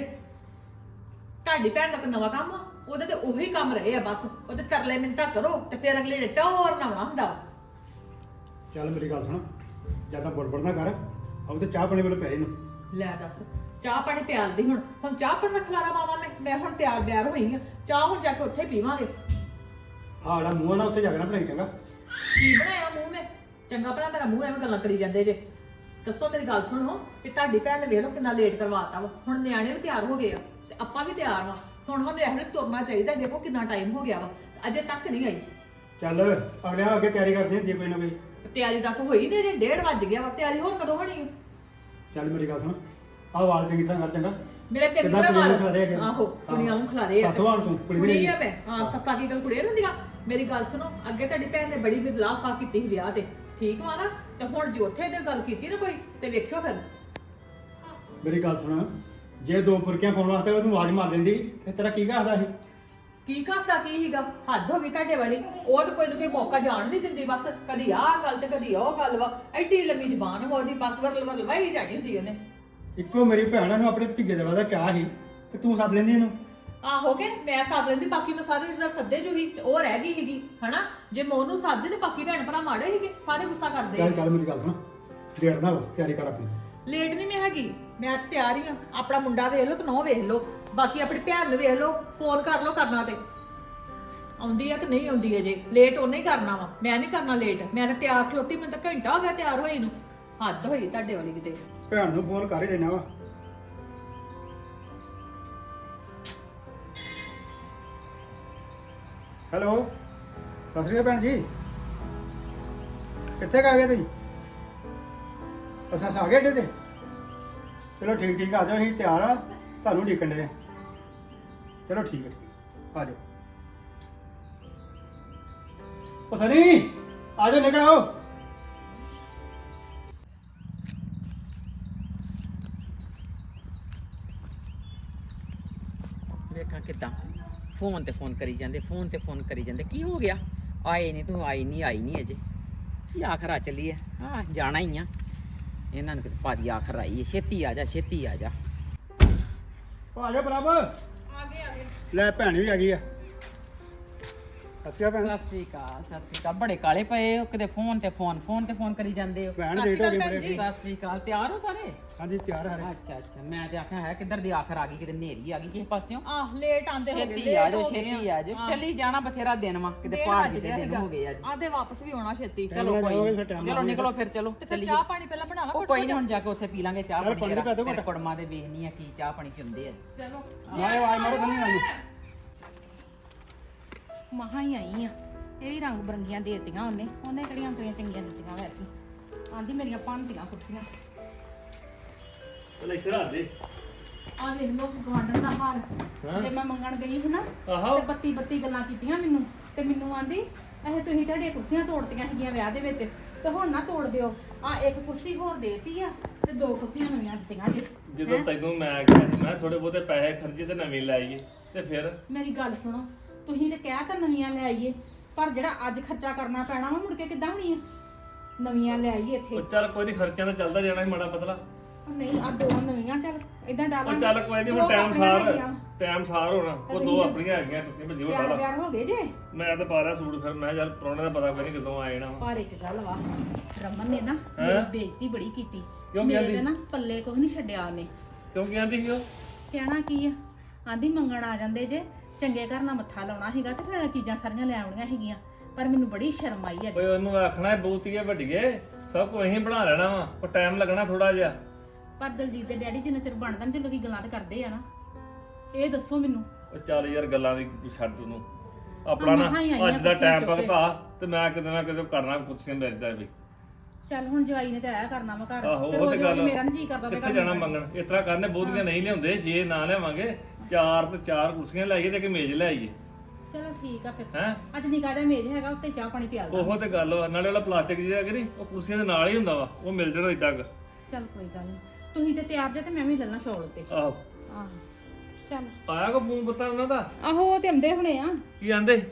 Speaker 7: ਤੁਹਾਡੀ ਭੈਣ ਦਾ ਕੋਈ ਨਵਾਂ ਕੰਮ ਆ? ਉਹਦੇ ਤੇ ਉਹੀ ਕੰਮ ਰਹੇ ਆ ਬਸ। ਉਹਦੇ ਤਰਲੇ ਮਿੰਤਾ ਕਰੋ ਤੇ ਫਿਰ ਅਗਲੇ ਨੇ ਟੌਰ ਨਵਾਂ ਹੁੰਦਾ। ਵਾ।
Speaker 6: ਚੱਲ ਮੇਰੀ ਗੱਲ ਸੁਣ ਜ਼ਿਆਦਾ ਬੜਬੜ ਨਾ ਕਰ ਆਉ ਤੇ ਚਾਹ ਪਾਣੀ ਵਾਲੇ ਪੈ ਨੂੰ
Speaker 7: ਲੈ ਦੱਸ ਚਾਹ ਪਾਣੀ ਪਿਆਲਦੀ ਹੁਣ। ਹੁਣ ਚਾਹ ਪਾਣੀ ਦਾ ਖਲਾਰਾ ਪਾਵਾਂ ਮੈਂ? ਮੈਂ ਹੁਣ ਤਿਆਰ ਬਿਆਰ ਹੋਈ ਆ। ਚਾਹ ਹੁਣ ਜਾ ਕੇ ਉੱਥੇ ਪੀਵਾਂਗੇ।
Speaker 6: ਆਹ ਜਿਹੜਾ ਮੂੰਹ ਆ ਨਾ ਉੱਥੇ ਜਾ ਕੇ ਨਾ ਬਣਾਈ ਚੰਗਾ।
Speaker 7: ਕੀ ਬਣਾਇਆ ਮੂੰਹ ਨੇ ਚੰਗਾ ਭਲਾ ਮੇਰਾ ਮੂੰਹ ਐਵੇਂ ਗੱਲਾਂ ਕਰੀ ਜਾਂਦੇ ਜੇ। ਦੱਸੋ ਮੇਰੀ ਗੱਲ ਸੁਣੋ ਕਿ ਤੁਹਾਡੀ ਭੈਣ ਨੇ ਵੇਖ ਲਓ ਕਿੰਨਾ ਲੇਟ ਕਰਵਾਤਾ ਵਾ। ਹੁਣ ਨਿਆਣੇ ਵੀ ਤਿਆਰ ਹੋ ਗਏ ਆ ਤੇ ਆਪਾਂ ਵੀ ਤਿਆਰ ਵਾਂ। ਹੁਣ ਸਾਨੂੰ ਇਹੋ ਜਿਹੇ ਤੁਰਨਾ ਚਾਹੀਦਾ ਦੇਖੋ ਕਿੰਨਾ ਟਾਈਮ ਹੋ ਗਿਆ ਵਾ। ਤੇ ਅਜੇ ਤੱਕ ਨਹੀਂ ਆਈ।
Speaker 6: ਚੱਲ ਅਗਲਿਆਂ ਅੱਗੇ ਤਿਆਰੀ ਕਰਦੇ ਹੁੰਦੀ ਆ ਕੋਈ ਨਾ ਕੋਈ।
Speaker 7: ਤਿਆਰੀ ਦੱਸ ਹੋਈ ਨਹੀਂ ਜੇ 1:30 ਵੱਜ ਗਿਆ ਵਾ। ਤਿਆਰੀ ਹੋਰ ਕਦੋਂ ਹੋਣੀ? ਆ?
Speaker 6: ਚੱਲ ਮੇਰੀ ਗੱਲ ਸੁਣ। ਆਹ ਵਾਲ ਚੰਗੀ ਤਰ੍ਹਾਂ ਕਰ ਚੰਗਾ।
Speaker 7: ਮੇਰੇ ਚੰਗੀ
Speaker 6: ਕਿੱਦਾਂ
Speaker 7: ਤਰ੍ਹਾਂ
Speaker 6: ਕੁੜੀਆਂ ਨੂੰ ਖਿਲਾਰੇ
Speaker 7: ਮਾਰ
Speaker 6: ਅੱਗੇ?
Speaker 7: ਆਹੋ ਕੁੜੀਆਂ ਨੂੰ ਖਿਲਾਰੇ ਆ
Speaker 6: ਸੱਸ ਤੂੰ, ਕੁੜੀ
Speaker 7: ਕੁੜੀ
Speaker 6: ਨਹੀਂ
Speaker 7: ਆ ਮੈਂ ਹਾਂ ਸੱਸਾ ਕੀ ਗੱਲ ਕੁੜੀਆਂ ਨੂੰ ਮੇਰੀ ਗੱਲ ਸੁਣੋ ਅੱਗੇ ਤੁਹਾਡੀ ਭੈਣ ਨੇ ਬੜੀ ਵਿਦਲਾਫਾ ਕੀਤੀ ਸੀ ਵਿਆਹ ਤੇ। ਠੀਕ ਵਾ ਨਾ ਤੇ ਹੁਣ ਜੇ ਉੱਥੇ ਤੇ ਗੱਲ ਕੀਤੀ ਨਾ ਕੋਈ ਤੇ ਵੇਖਿਓ ਫਿਰ।
Speaker 6: ਮੇਰੀ ਗੱਲ ਸੁਣ ਜੇ ਦੋ ਫੁਰਕੀਆਂ ਪਾਉਣ ਵਾਸਤੇ ਉਹਨੂੰ ਆਵਾਜ਼ ਮਾਰ ਦਿੰਦੀ ਤੇ ਤੇਰਾ ਕੀ ਕਹਦਾ ਸੀ?
Speaker 7: ਕੀ ਕਸਦਾ ਕੀ ਹੀਗਾ? ਹੱਦ ਹੋ ਗਈ ਤੁਹਾਡੇ ਵਾਲੀ। ਉਹ ਤਾਂ ਕੋਈ ਨਾ ਕੋਈ ਮੌਕਾ ਜਾਣ ਨਹੀਂ ਦਿੰਦੀ ਬਸ। ਕਦੀ ਆਹ ਗੱਲ ਤੇ ਕਦੀ ਉਹ ਗੱਲ ਵਾ। ਐਡੀ ਲੰਮੀ ਜ਼ਬਾਨ ਵਾ ਉਹਦੀ ਬਸ ਵਰਲ ਵਰਲ ਵਾਈ ਜਾਣੀ ਹੁੰਦੀ ਉਹਨੇ।
Speaker 6: ਇੱਕੋ ਮੇਰੀ ਭੈਣ ਨੂੰ ਆਪਣੇ ਭਤੀਜੇ ਦੇ ਵਾਦਾ ਕਿਹਾ ਸੀ ਤੇ ਤੂੰ ਸੱਦ ਲੈਂਦੀ ਇਹਨੂੰ।
Speaker 7: ਆਹੋ ਕੇ ਮੈਂ ਸਾਧ ਲੈਂਦੀ ਬਾਕੀ ਮੈਂ ਸਾਰੇ ਰਿਸ਼ਤੇਦਾਰ ਸੱਦੇ ਜੋ ਹੀ ਤੇ ਉਹ ਰਹਿ ਗਈ ਸੀਗੀ ਹਨਾ? ਜੇ ਮੈਂ ਉਹਨੂੰ ਸਾਧਦੇ ਤੇ ਬਾਕੀ ਭੈਣ ਭਰਾ ਮਾੜੇ ਸੀਗੇ ਸਾਰੇ ਗੁੱਸਾ ਕਰਦੇ ਆ।
Speaker 6: ਚੱਲ ਚੱਲ ਮੇਰੀ ਗੱਲ ਸੁਣ ਡੇਢ ਨਾ ਤਿਆਰੀ ਕਰ ਆਪਣੀ।
Speaker 7: ਲੇਟ ਨਹੀਂ ਮੈਂ ਹੈਗੀ ਮੈਂ ਤਾਂ ਤਿਆਰ ਹੀ ਆ। ਆਪਣਾ ਮੁੰਡਾ ਵੇਖ ਲਓ ਤੇ ਨੋ ਵੇਖ ਲਓ ਬਾਕੀ ਆਪਣੀ ਭੈਣ ਨੂੰ ਵੇਖ ਲਓ ਫੋਨ ਕਰ ਲਓ ਕਰਨਾ ਤੇ। ਆਉਂਦੀ ਆ ਕਿ ਨਹੀਂ ਆਉਂਦੀ ਅਜੇ? ਲੇਟ ਉਹਨੇ ਹੀ ਕਰਨਾ ਵਾ ਮੈਂ ਨਹੀਂ ਕਰਨਾ ਲੇਟ। ਮੈਂ ਤਾਂ ਤਿਆਰ ਖਲੋਤੀ ਮੈਨੂੰ ਤਾਂ ਘੰਟਾ ਹੋ ਗਿਆ ਤਿਆਰ ਹੋਈ ਨੂੰ। ਹੱਦ ਹੋਈ ਤੁਹਾਡੇ ਵਾਲੀ ਕਿਤੇ।
Speaker 6: ਭੈਣ ਨੂੰ ਫੋਨ ਕਰ ਹੀ ਲੈਣਾ ਵਾ। ਹੈਲੋ, ਸਤਿ ਸ਼੍ਰੀ ਅਕਾਲ ਭੈਣ ਜੀ। ਕਿੱਥੇ ਕਾ ਗਏ ਤੁਸੀਂ? ਅਸਾਂ ਆ ਗਏ ਅੱਡੇ ਤੇ? ਚਲੋ ਠੀਕ ਠੀਕ, ਆ ਜਾਓ, ਅਸੀਂ ਤਿਆਰ ਆ। ਤੁਹਾਨੂੰ ਲਿਖਣ ਦੇ ਚਲੋ ਠੀਕ ਹੈ ਠੀਕ ਆ। ਜਾਓ। ਉਹ ਸਨੀ, ਆ ਜਾਓ, ਨਿਕਲ ਆਓ।
Speaker 8: ਵੇਖਾਂ ਕਿਦਾਂ। ਫੋਨ ਤੇ ਫੋਨ ਕਰੀ ਜਾਂਦੇ ਫੋਨ ਤੇ ਫੋਨ ਕਰੀ ਜਾਂਦੇ। ਕੀ ਹੋ ਗਿਆ? ਆਏ ਨਹੀਂ ਤੂੰ ਆਈ ਨਹੀਂ ਆਈ ਨਹੀਂ ਅਜੇ। ਕੀ ਆਖਰ ਆ ਚੱਲੀ ਐ ਹਾਂ ਜਾਣਾ ਹੀ ਆ। ਇਹਨਾਂ ਨੂੰ ਕਿਤੇ ਭਾਜੀ ਆਖਰ ਆਈ ਐ ਛੇਤੀ ਆ ਜਾ ਛੇਤੀ ਆ ਜਾ।
Speaker 6: ਆ ਜਾ ਪ੍ਰਭ। ਆ ਗਏ ਆ ਗਏ। ਲੈ ਭੈਣ ਵੀ ਆ ਗਈ ਆ। ਸਤਿ ਸ਼੍ਰੀ ਅਕਾਲ ਭੈਣ।
Speaker 8: ਸਤਿ ਸ੍ਰੀ ਅਕਾਲ ਸਤਿ ਸ੍ਰੀ ਅਕਾਲ। ਬੜੇ ਕਾਲੇ ਪਏ ਹੋ ਕਿਤੇ ਫੋਨ ਤੇ ਫੋਨ ਫੋਨ ਤੇ ਫੋਨ ਕਰੀ ਜਾਂਦੇ ਹੋ।
Speaker 6: ਭੈਣ ਲੇਟ ਹੋ ਗਈ ਮੇਰੇ
Speaker 8: ਸਤਿ ਸ੍ਰੀ ਅਕਾਲ ਤਿਆਰ ਹੋ ਸਾਰੇ?
Speaker 6: ਹਾਂਜੀ ਤਿਆਰ ਹੈ
Speaker 8: ਅੱਛਾ ਅੱਛਾ। ਮੈਂ ਤੇ ਆਖਿਆ ਹੈ ਕਿੱਧਰ ਦੀ ਆਖਰ ਆ ਗਈ ਕਿਤੇ ਨੇਰੀ ਆ ਗਈ ਕਿਸੇ ਪਾਸਿਓਂ?
Speaker 7: ਆਹ ਲੇਟ ਆਂਦੇ ਹੋ ਗਏ
Speaker 8: ਛੇਤੀ ਆ ਜਾਓ ਛੇਤੀ ਆ। ਜਾਓ। ਚੱਲੀ ਜਾਣਾ ਬਥੇਰਾ ਦਿਨ ਵਾ ਕਿਤੇ ਪਹਾੜ ਦੇ ਦਿਨ ਹੋ ਗਏ ਅੱਜ।
Speaker 7: ਆਦੇ ਵਾਪਸ ਵੀ ਆਉਣਾ ਛੇਤੀ।
Speaker 8: ਚਲੋ ਕੋਈ
Speaker 6: ਜਾਓਗੇ
Speaker 8: ਨੀ।
Speaker 6: ਫਿਰ time
Speaker 8: ਚਲੋ
Speaker 6: ਨਾਲ
Speaker 8: ਨਿਕਲੋ ਫਿਰ ਚਲੋ। ਚੱਲੀਏ।
Speaker 7: ਚਾਹ ਪਾਣੀ ਪਹਿਲਾਂ ਬਣਾ ਲਾ
Speaker 8: ਉਹ ਕੋਈ ਨਹੀਂ ਹੁਣ ਜਾ ਕੇ ਉੱਥੇ ਪੀ ਲਾਂਗੇ ਚਾਹ ਪਾਣੀ। ਕੁੜਮਾ ਦੇ ਵੇਖਣੀ ਆ ਕੀ ਚਾਹ ਪਾਣੀ ਪੀਂਦੇ ਅੱਜ
Speaker 7: ਚਲੋ।
Speaker 6: ਨਾਲੇ ਆਵਾਜ਼ ਮਾਰੋ ਥੱਲੇ ਨਾ
Speaker 9: ਮਹਾ ਹੀ ਆਈ ਆ। ਇਹ ਵੀ ਰੰਗ ਬਰੰਗੀਆਂ ਦੇਤੀਆਂ ਉਹਨੇ। ਉਹਨੇ ਕਿਹੜੀਆਂ ਅੰਤਰੀਆਂ ਚੰਗੀਆਂ ਦਿੱਤੀਆਂ ਵੈਸੇ ਆਂਦੀ ਮੇਰੀਆਂ ਭਾਂਤੀਆਂ ਕੁਰਸੀਆਂ।
Speaker 1: ਚਲ ਇੱਥੇ ਰੱਖ ਦੇ।
Speaker 9: ਆ ਵੇਖ ਲੋ ਗਵਾਂਢਣ ਦਾ ਹਾਲ। ਜੇ ਮੈਂ ਮੰਗਣ ਗਈ ਸੀ ਨਾ ਤੇ ਬੱਤੀ ਬੱਤੀ ਗੱਲਾਂ ਕੀਤੀਆਂ ਮੈਨੂੰ। ਤੇ ਮੈਨੂੰ ਆਂਦੀ ਇਹ ਤੁਸੀਂ ਤੁਹਾਡੀਆਂ ਕੁਰਸੀਆਂ ਤੋੜਤੀਆਂ ਹੈਗੀਆਂ ਵਿਆਹ ਦੇ ਵਿੱਚ। ਤੇ ਹੁਣ ਨਾ ਤੋੜ ਦਿਓ। ਆ ਇੱਕ ਕੁਰਸੀ ਹੋਰ ਦੇਤੀ ਆ ਤੇ ਦੋ ਕੁਰਸੀਆਂ ਨਵੀਆਂ ਦਿੱਤੀਆਂ ਜੀ।
Speaker 1: ਜਦੋਂ ਤੈਨੂੰ ਮੈਂ ਕਿਹਾ ਮੈਂ ਥੋੜੇ ਬਹੁਤੇ ਪੈਸੇ ਖਰਚੇ ਤੇ ਨਵੀਂ ਲੈ ਆਈਏ ਤੇ ਫਿਰ?
Speaker 9: ਮੇਰੀ ਗੱਲ ਸੁਣੋ। ਤੁਸੀਂ ਤੇ ਕਹਿ ਤਾਂ ਨਵੀਆਂ ਲੈ ਆਈਏ ਪਰ ਜਿਹੜਾ ਅੱਜ ਖਰਚਾ ਕਰਨਾ ਪੈਣਾ ਵਾ ਮੁੜ ਕੇ ਕਿੱਦਾਂ ਹੋਣੀ ਆ? ਨਵੀਆਂ ਲੈ ਆਈਏ ਇੱਥੇ।
Speaker 1: ਉਹ ਚੱਲ ਕੋਈ ਨਹੀਂ ਖਰਚਿਆਂ ਤਾਂ ਚੱਲਦਾ ਜਾਣਾ ਸੀ ਮਾੜਾ ਪਤਲਾ।
Speaker 9: ਨਹੀਂ ਆ ਦੋ ਨਵੀਆਂ ਚੱਲ ਇਦਾਂ
Speaker 1: ਉਹ
Speaker 9: ਡਾਲਾਂਗੇ
Speaker 1: ਚੱਲ ਕੋਈ ਨਹੀਂ
Speaker 9: ਦੋ
Speaker 1: ਹੁਣ ਟਾਈਮ
Speaker 9: ਆਪਣੀਆਂ
Speaker 1: ਸਾਰ। ਟਾਈਮ ਸਾਰ ਹੋਣਾ। ਉਹ ਦੋ ਆਪਣੀਆਂ ਹੈਗੀਆਂ ਟੁੱਟੀਆਂ ਭੱਜੀ ਉਹ
Speaker 9: ਪਿਆਰ
Speaker 1: ਡਾਲਾ
Speaker 9: ਪਿਆਰ ਹੋ ਗਏ ਜੇ?
Speaker 1: ਮੈਂ ਤਾਂ ਪਾ ਲਿਆ ਸੂਟ ਫਿਰ ਮੈਂ ਚੱਲ ਪ੍ਰਾਹੁਣੇ ਦਾ ਪਤਾ ਕੋਈ ਨਹੀਂ ਕਦੋਂ ਆ ਜਾਣਾ ਵਾ।
Speaker 9: ਪਰ ਇੱਕ ਗੱਲ ਵਾ ਰਮਨ ਨੇ ਨਾ
Speaker 1: ਹੈਂ?
Speaker 9: ਮੇਰੀ ਬੇਇੱਜ਼ਤੀ ਬੜੀ ਕੀਤੀ।
Speaker 1: ਕਿਉਂ
Speaker 9: ਮੇਰੇ
Speaker 1: ਕਹਿੰਦੀ?
Speaker 9: ਤੇ ਨਾ ਪੱਲੇ ਕੁਝ ਨਹੀਂ ਛੱਡਿਆ ਉਹਨੇ।
Speaker 1: ਕਿਉਂ ਕੀ ਆਂਦੀ ਸੀ ਉਹ?
Speaker 9: ਕਹਿਣਾ ਕੀ ਆ? ਆਂਦੀ ਮੰਗਣ ਆ ਜਾਂਦੇ ਜੇ ਚੰਗੇ ਘਰ ਨਾਲ ਮੱਥਾ ਲਾਉਣਾ ਸੀਗਾ ਤੇ ਫਿਰ ਚੀਜ਼ਾਂ ਸਾਰੀਆਂ ਲੈ ਆਉਣੀਆਂ ਸੀਗੀਆਂ। ਪਰ ਮੈਨੂੰ ਬੜੀ ਸ਼ਰਮ ਆਈ ਅੱਜ।
Speaker 1: ਓਏ ਉਹਨੂੰ ਆਖਣਾ ਹੈ ਬਹੁਤੀਏ ਵੱਡੀਏ। ਸਭ ਕੁਝ ਅਸੀਂ ਬਣਾ ਲੈਣਾ ਵਾ ਉਹ ਟਾਈਮ ਲੱਗਣਾ ਥੋੜਾ ਜਿਹਾ।
Speaker 9: ਪਰ ਦਲਜੀਤ ਦੇ ਡੈਡੀ ਜਿੰਨਾ ਚਿਰ ਬਣਦਾ ਨੀ ਜਦੋਂ ਕੀ ਗੱਲਾਂ ਤੇ ਕਰਦੇ ਆ ਨਾ। ਇਹ ਦੱਸੋ ਮੈਨੂੰ।
Speaker 1: ਉਹ ਚੱਲ ਯਾਰ ਗੱਲਾਂ ਦੀ ਤੂੰ ਛੱਡ ਤੂੰ। ਆਪਣਾ ਨਾ
Speaker 9: ਮਸਾਂ ਹੀ ਆਈਆਂ
Speaker 1: ਅੱਜ ਦਾ
Speaker 9: ਕੁਰਸੀਆਂ
Speaker 1: ਟਾਈਮ
Speaker 9: ਚੁੱਕ ਕੇ।
Speaker 1: ਭਗਤਾ ਤੇ ਮੈਂ ਕਿਤੇ ਨਾ ਕਿਤੇ ਕਰਨਾ ਕੁਰਸੀਆਂ ਮਿਲਦਾ ਵੀ।
Speaker 9: ਚੱਲ ਹੁਣ ਜਵਾਈ ਨੇ ਤਾਂ ਆਇਆ ਕਰਨਾ ਵਾ ਘਰ।
Speaker 1: ਆਹੋ ਉਹ ਤੇ
Speaker 9: ਰੋਜ਼
Speaker 1: ਗੱਲ
Speaker 9: ਮੇਰਾ ਨਹੀਂ ਜੀ ਕਰਦਾ
Speaker 1: ਕਿੱਥੇ ਜਾਣਾ। ਮੰਗਣ? ਇਸ ਤਰ੍ਹਾਂ ਕਰਨੇ ਬਹੁਤੀਆਂ ਨਹੀਂ ਲਿਆਉਂਦੇ ਛੇ ਨਾ ਲਿਆਵਾਂਗੇ ਚਾਰ ਤੇ ਚਾਰ ਕੁਰਸੀਆਂ ਲਾਈਏ ਤੇ ਇੱਕ ਮੇਜ਼ ਲਿਆਈਏ
Speaker 9: ਚਲੋ ਠੀਕ ਆ ਫਿਰ।
Speaker 1: ਹੈ?
Speaker 9: ਅੱਜ ਨਿਕਾ ਜਿਹਾ ਮੇਜ਼ ਹੈਗਾ ਉੱਤੇ ਚਾਹ ਪਾਣੀ ਪਿਆ ਦਾਂ
Speaker 1: ਉਹੋ ਤੇ ਗੱਲ ਵਾ ਨਾਲੇ ਵਾਲਾ ਪਲਾਸਟਿਕ ਜਿਹੜਾ ਕਿ ਨਹੀਂ ਉਹ ਕੁਰਸੀਆਂ ਦੇ ਨਾਲ ਹੀ ਹੁੰਦਾ ਵਾ ਉਹ ਮਿਲ ਜਣਾ ਏਦਾਂ ਕੁ।
Speaker 9: ਚੱਲ ਕੋਈ ਗੱਲ ਨਹੀਂ।
Speaker 2: ਤੁਸੀਂ ਤੇ ਤਿਆਰ ਜੇ ਤੇ ਮੈਂ ਵੀ ਲੱਲਾ ਸ਼ੌਲ ਤੇ
Speaker 1: ਆਹ।
Speaker 2: ਆਹ ਚੱਲ।
Speaker 1: ਆਇਆ ਕੋ ਮੂੰਹ ਪਤਾ ਉਹਨਾਂ ਦਾ?
Speaker 2: ਆਹੋ ਉਹ ਤੇ ਆਉਂਦੇ ਹੁਣੇ ਆ।
Speaker 1: ਕੀ ਆਂਦੇ?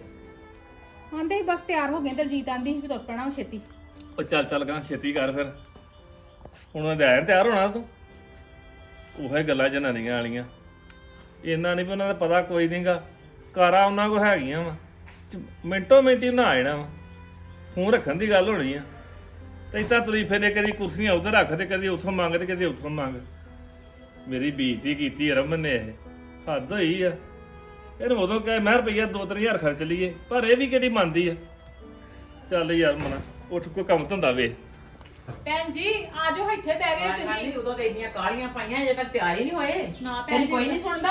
Speaker 2: ਆਂਦੇ ਬਸ ਤਿਆਰ ਹੋ ਗਏ ਦਲਜੀਤ ਆਂਦੀ ਵੀ ਤੁਰ ਪੈਣਾ ਵਾ ਛੇਤੀ।
Speaker 1: ਉਹ ਚੱਲ ਚੱਲ ਗਾ, ਛੇਤੀ ਕਰ ਫਿਰ। ਹੁਣ ਮੈਂ ਆਇਆ ਤਿਆਰ ਹੋਣਾ ਤੂੰ? ਉਹੇ ਗੱਲਾਂ ਜਨਾਨੀਆਂ ਵਾਲੀਆਂ। ਇਹਨਾਂ ਨਹੀਂ ਵੀ ਉਹਨਾਂ ਦਾ ਪਤਾ ਕੋਈ ਨਹੀਂਗਾ ਕਾਰਾਂ ਉਹਨਾਂ ਕੋ ਹੈਗੀਆਂ ਵਾ। ਮਿੰਟੋ ਮਿੰਟੀ ਨਾ ਜਾਣਾ ਵਾ। ਫੋਨ ਰੱਖਣ ਦੀ ਗੱਲ ਹੋਣੀ ਆ। ਤੇ ਇਤਾਂ ਤਲੀਫੇ ਨੇ, ਕਦੀ ਕੁਰਸੀਆਂ ਉਧਰ ਰੱਖ ਤੇ ਕਦੀ ਉੱਥੋਂ ਮੰਗ ਤੇ ਕਦੀ ਉੱਥੋਂ ਮੰਗ। ਮੇਰੀ ਬੇਇੱਜ਼ਤੀ ਕੀਤੀ ਰਮਨ ਨੇ ਇਹ। ਹੱਦ ਹੋਈ ਆ। ਇਹਨੂੰ ਉਦੋਂ ਕਹੇ, ਮੈਂ ਰੁਪਈਆ 2-3000 ਖਰਚ ਲਈਏ, ਪਰ ਇਹ ਵੀ ਕਿਹੜੀ ਮੰਨਦੀ ਆ? ਚੱਲ ਯਾਰ ਮਨਾ। ਉੱਠ ਕੋਈ ਕੰਮ ਧੰਦਾ ਵੇ।
Speaker 7: ਭੈਣ ਜੀ ਆਜੋ ਇੱਥੇ ਬਹਿ ਗਏ ਤੁਸੀਂ।
Speaker 8: ਖਾਲੀ ਉਦੋਂ ਤੇ ਇੰਨੀਆਂ ਕਾਲੀਆਂ ਪਾਈਆਂ ਅਜੇ ਤੱਕ ਤਿਆਰ ਹੀ ਨਹੀਂ ਹੋਏ।
Speaker 7: ਨਾ ਭੈਣ
Speaker 8: ਤੇਰੀ
Speaker 7: ਜੀ
Speaker 8: ਕੋਈ ਨਹੀਂ ਸੁਣਦਾ?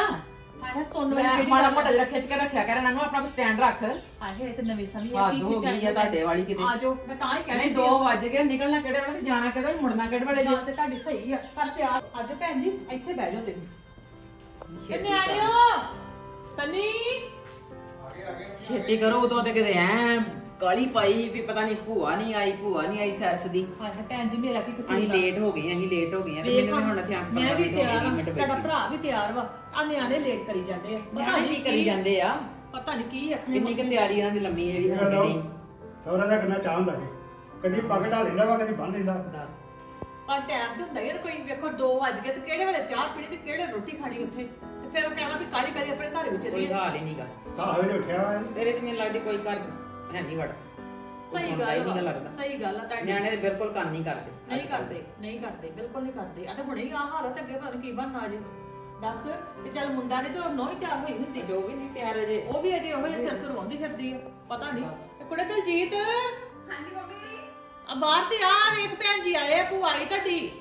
Speaker 7: ਆਹੇ ਸੋਨੂ
Speaker 8: ਮੈਂ
Speaker 7: ਕਿਹੜੀ
Speaker 8: ਮਾੜਾ ਮੋਟਾ ਜਿਹਾ ਖਿੱਚ ਕੇ ਰੱਖਿਆ ਕਰ ਇਹਨਾਂ ਨੂੰ ਆਪਣਾ ਕੋਈ ਸਟੈਂਡ ਰੱਖ।
Speaker 7: ਆਹੇ ਤੇ ਨਵੀਂ ਸਮਝ
Speaker 8: ਹੱਦ ਹੋ ਗਈ ਆ ਤੁਹਾਡੇ ਵਾਲੀ ਕਿਤੇ।
Speaker 7: ਆਜੋ ਮੈਂ ਤਾਂ ਹੀ
Speaker 8: ਨਹੀਂ
Speaker 7: ਕਹਿਣੀ
Speaker 8: 2 ਵੱਜ ਗਏ ਨਿਕਲਣਾ ਕਿਹੜੇ ਵੇਲੇ ਤੇ ਜਾਣਾ ਕਿਹੜੇ ਵੇਲੇ ਮੁੜਨਾ ਕਿਹੜੇ ਵੇਲੇ
Speaker 7: ਗੱਲ ਤੇ ਤੁਹਾਡੀ ਸਹੀ ਆ ਪਰ ਤਿਆਰ। ਆਜੋ ਭੈਣ ਜੀ ਇੱਥੇ ਬਹਿ ਜਾਓ ਤੁਸੀਂ। ਕਿੰਨੇ ਆਇਓ ਸਨੀ?
Speaker 8: ਛੇਤੀ ਕਰੋ ਉਦੋਂ ਤੇ ਕਿਤੇ ਐ ਕਾਲੀ ਪਾਈ ਵੀ ਪਤਾ ਨਹੀਂ ਭੂਆ ਨਹੀਂ ਆਈ ਭੂਆ ਨਹੀਂ ਆਈ ਸਰਸ ਦੀ।
Speaker 7: ਆਹੇ ਭੈਣ ਜੀ ਮੇਰਾ ਕੀ ਕਸੂਰ
Speaker 8: ਅਸੀਂ
Speaker 7: ਆ?
Speaker 8: ਲੇਟ ਹੋ ਗਏ ਅਸੀਂ ਲੇਟ ਹੋ ਗਏ ਆ ਤੇ
Speaker 7: ਵੇਖ
Speaker 8: ਮੈਨੂੰ ਵੀ ਹੁਣ ਇੱਥੇ ਅੰਕ
Speaker 7: ਮੈਂ ਵੀ ਤਿਆਰ ਆ
Speaker 8: ਮਿੰਟ
Speaker 7: ਤੁਹਾਡਾ
Speaker 8: ਬੈਠੀ
Speaker 7: ਭਰਾ ਵੀ ਤਿਆਰ ਵਾ। ਆ ਨਿਆਣੇ ਲੇਟ ਕਰੀ ਜਾਂਦੇ ਆ। ਪਤਾ
Speaker 8: ਨਿਆਣੇ
Speaker 7: ਨਹੀਂ
Speaker 8: ਕੀ ਕਰੀ ਜਾਂਦੇ ਆ।
Speaker 7: ਪਤਾ ਨਹੀਂ ਕੀ ਆਖਣੇ
Speaker 8: ਕਿੰਨੀ ਕਿ ਤਿਆਰੀ ਇਹਨਾਂ ਦੀ ਲੰਮੀ ਜਿਹੜੀ
Speaker 6: ਇਹ
Speaker 8: ਹੋਣੀ
Speaker 6: ਲਓ
Speaker 8: ਨਹੀਂ
Speaker 6: ਸਹੁਰਾ ਦਾ ਕਿੰਨਾ ਚਾਹ ਹੁੰਦਾ ਜੀ ਕਦੀ ਪੱਗ ਢਾ ਲੈਂਦਾ ਵਾ ਕਦੀ ਬੰਨ ਲੈਂਦਾ।
Speaker 8: ਦੱਸ।
Speaker 7: ਪਰ ਟਾਈਮ ਤੇ ਹੁੰਦਾ ਯਾਰ ਕੋਈ ਵੇਖੋ 2 ਵਜ ਗਏ ਤੇ ਕਿਹੜੇ ਵੇਲੇ ਚਾਹ ਪੀਣੀ ਤੇ ਕਿਹੜੇ ਰੋਟੀ ਖਾਣੀ ਉੱਥੇ। ਤੇ ਫਿਰ ਉਹ ਕਹਿਣਾ ਵੀ ਕਾਲੀ ਕਾਲੀ ਆਪਣੇ ਘਰ ਵੀ
Speaker 8: ਕੋਈ
Speaker 7: ਚੱਲੀਏ
Speaker 8: ਹਾਲ ਹੀ ਨਹੀਂਗਾ
Speaker 6: ਤਾਂ ਹਵੇ ਉੱਠਿਆ ਵਾ ਇਹ।
Speaker 8: ਤੇਰੇ ਤੇ ਮੈਨੂੰ ਲੱਗਦੀ ਕੋਈ ਘਰ 'ਚ ਹੈ ਨਹੀਂ ਵੜ। ਕੋਈ
Speaker 7: ਸਹੀ
Speaker 8: ਸੁਣਦਾ ਹੀ
Speaker 7: ਗੱਲ ਵਾ,
Speaker 8: ਲੱਗਦਾ।
Speaker 7: ਸਹੀ ਗੱਲ ਆ ਤੁਹਾਡੀ।
Speaker 8: ਨਿਆਣੇ ਤੇ ਬਿਲਕੁਲ ਕੰਨ ਨਹੀਂ ਕਰਦੇ
Speaker 7: ਨਹੀਂ ਕਰਦੇ ਨਹੀਂ ਕਰਦੇ ਬਿਲਕੁਲ ਨਹੀਂ ਕਰਦੇ। ਆ ਤੇ ਹੁਣੇ ਹੀ ਆ ਹਾਲਤ ਅੱਗੇ ਪਤਾ ਨੀ ਕੀ ਬਣਨਾ ਜੇ। ਦੱਸ ਤੇ ਚੱਲ ਮੁੰਡਾ ਨੇ ਤੇ ਉਹ ਨੋ ਹੀ ਤਿਆਰ ਹੋਈ ਹੁੰਦੀ।
Speaker 8: ਜੋ ਵੀ ਨਹੀਂ ਤਿਆਰ ਅਜੇ।
Speaker 7: ਉਹ ਵੀ ਅਜੇ ਉਹ ਸਿਰ ਸੁਰ ਵਾਉਂਦੀ ਫਿਰਦੀ ਆ ਪਤਾ ਨਹੀਂ
Speaker 8: ਬਸ।
Speaker 7: ਤੇ ਕੁੜੇ ਦਲਜੀਤ?
Speaker 5: ਹਾਂਜੀ ਮੰਮੀ।
Speaker 7: ਆ ਬਾਹਰ ਤੇ ਆ ਵੇਖ ਭੈਣ ਜੀ ਆਏ ਆ, ਭੂਆ ਆਈ ਤੁਹਾਡੀ।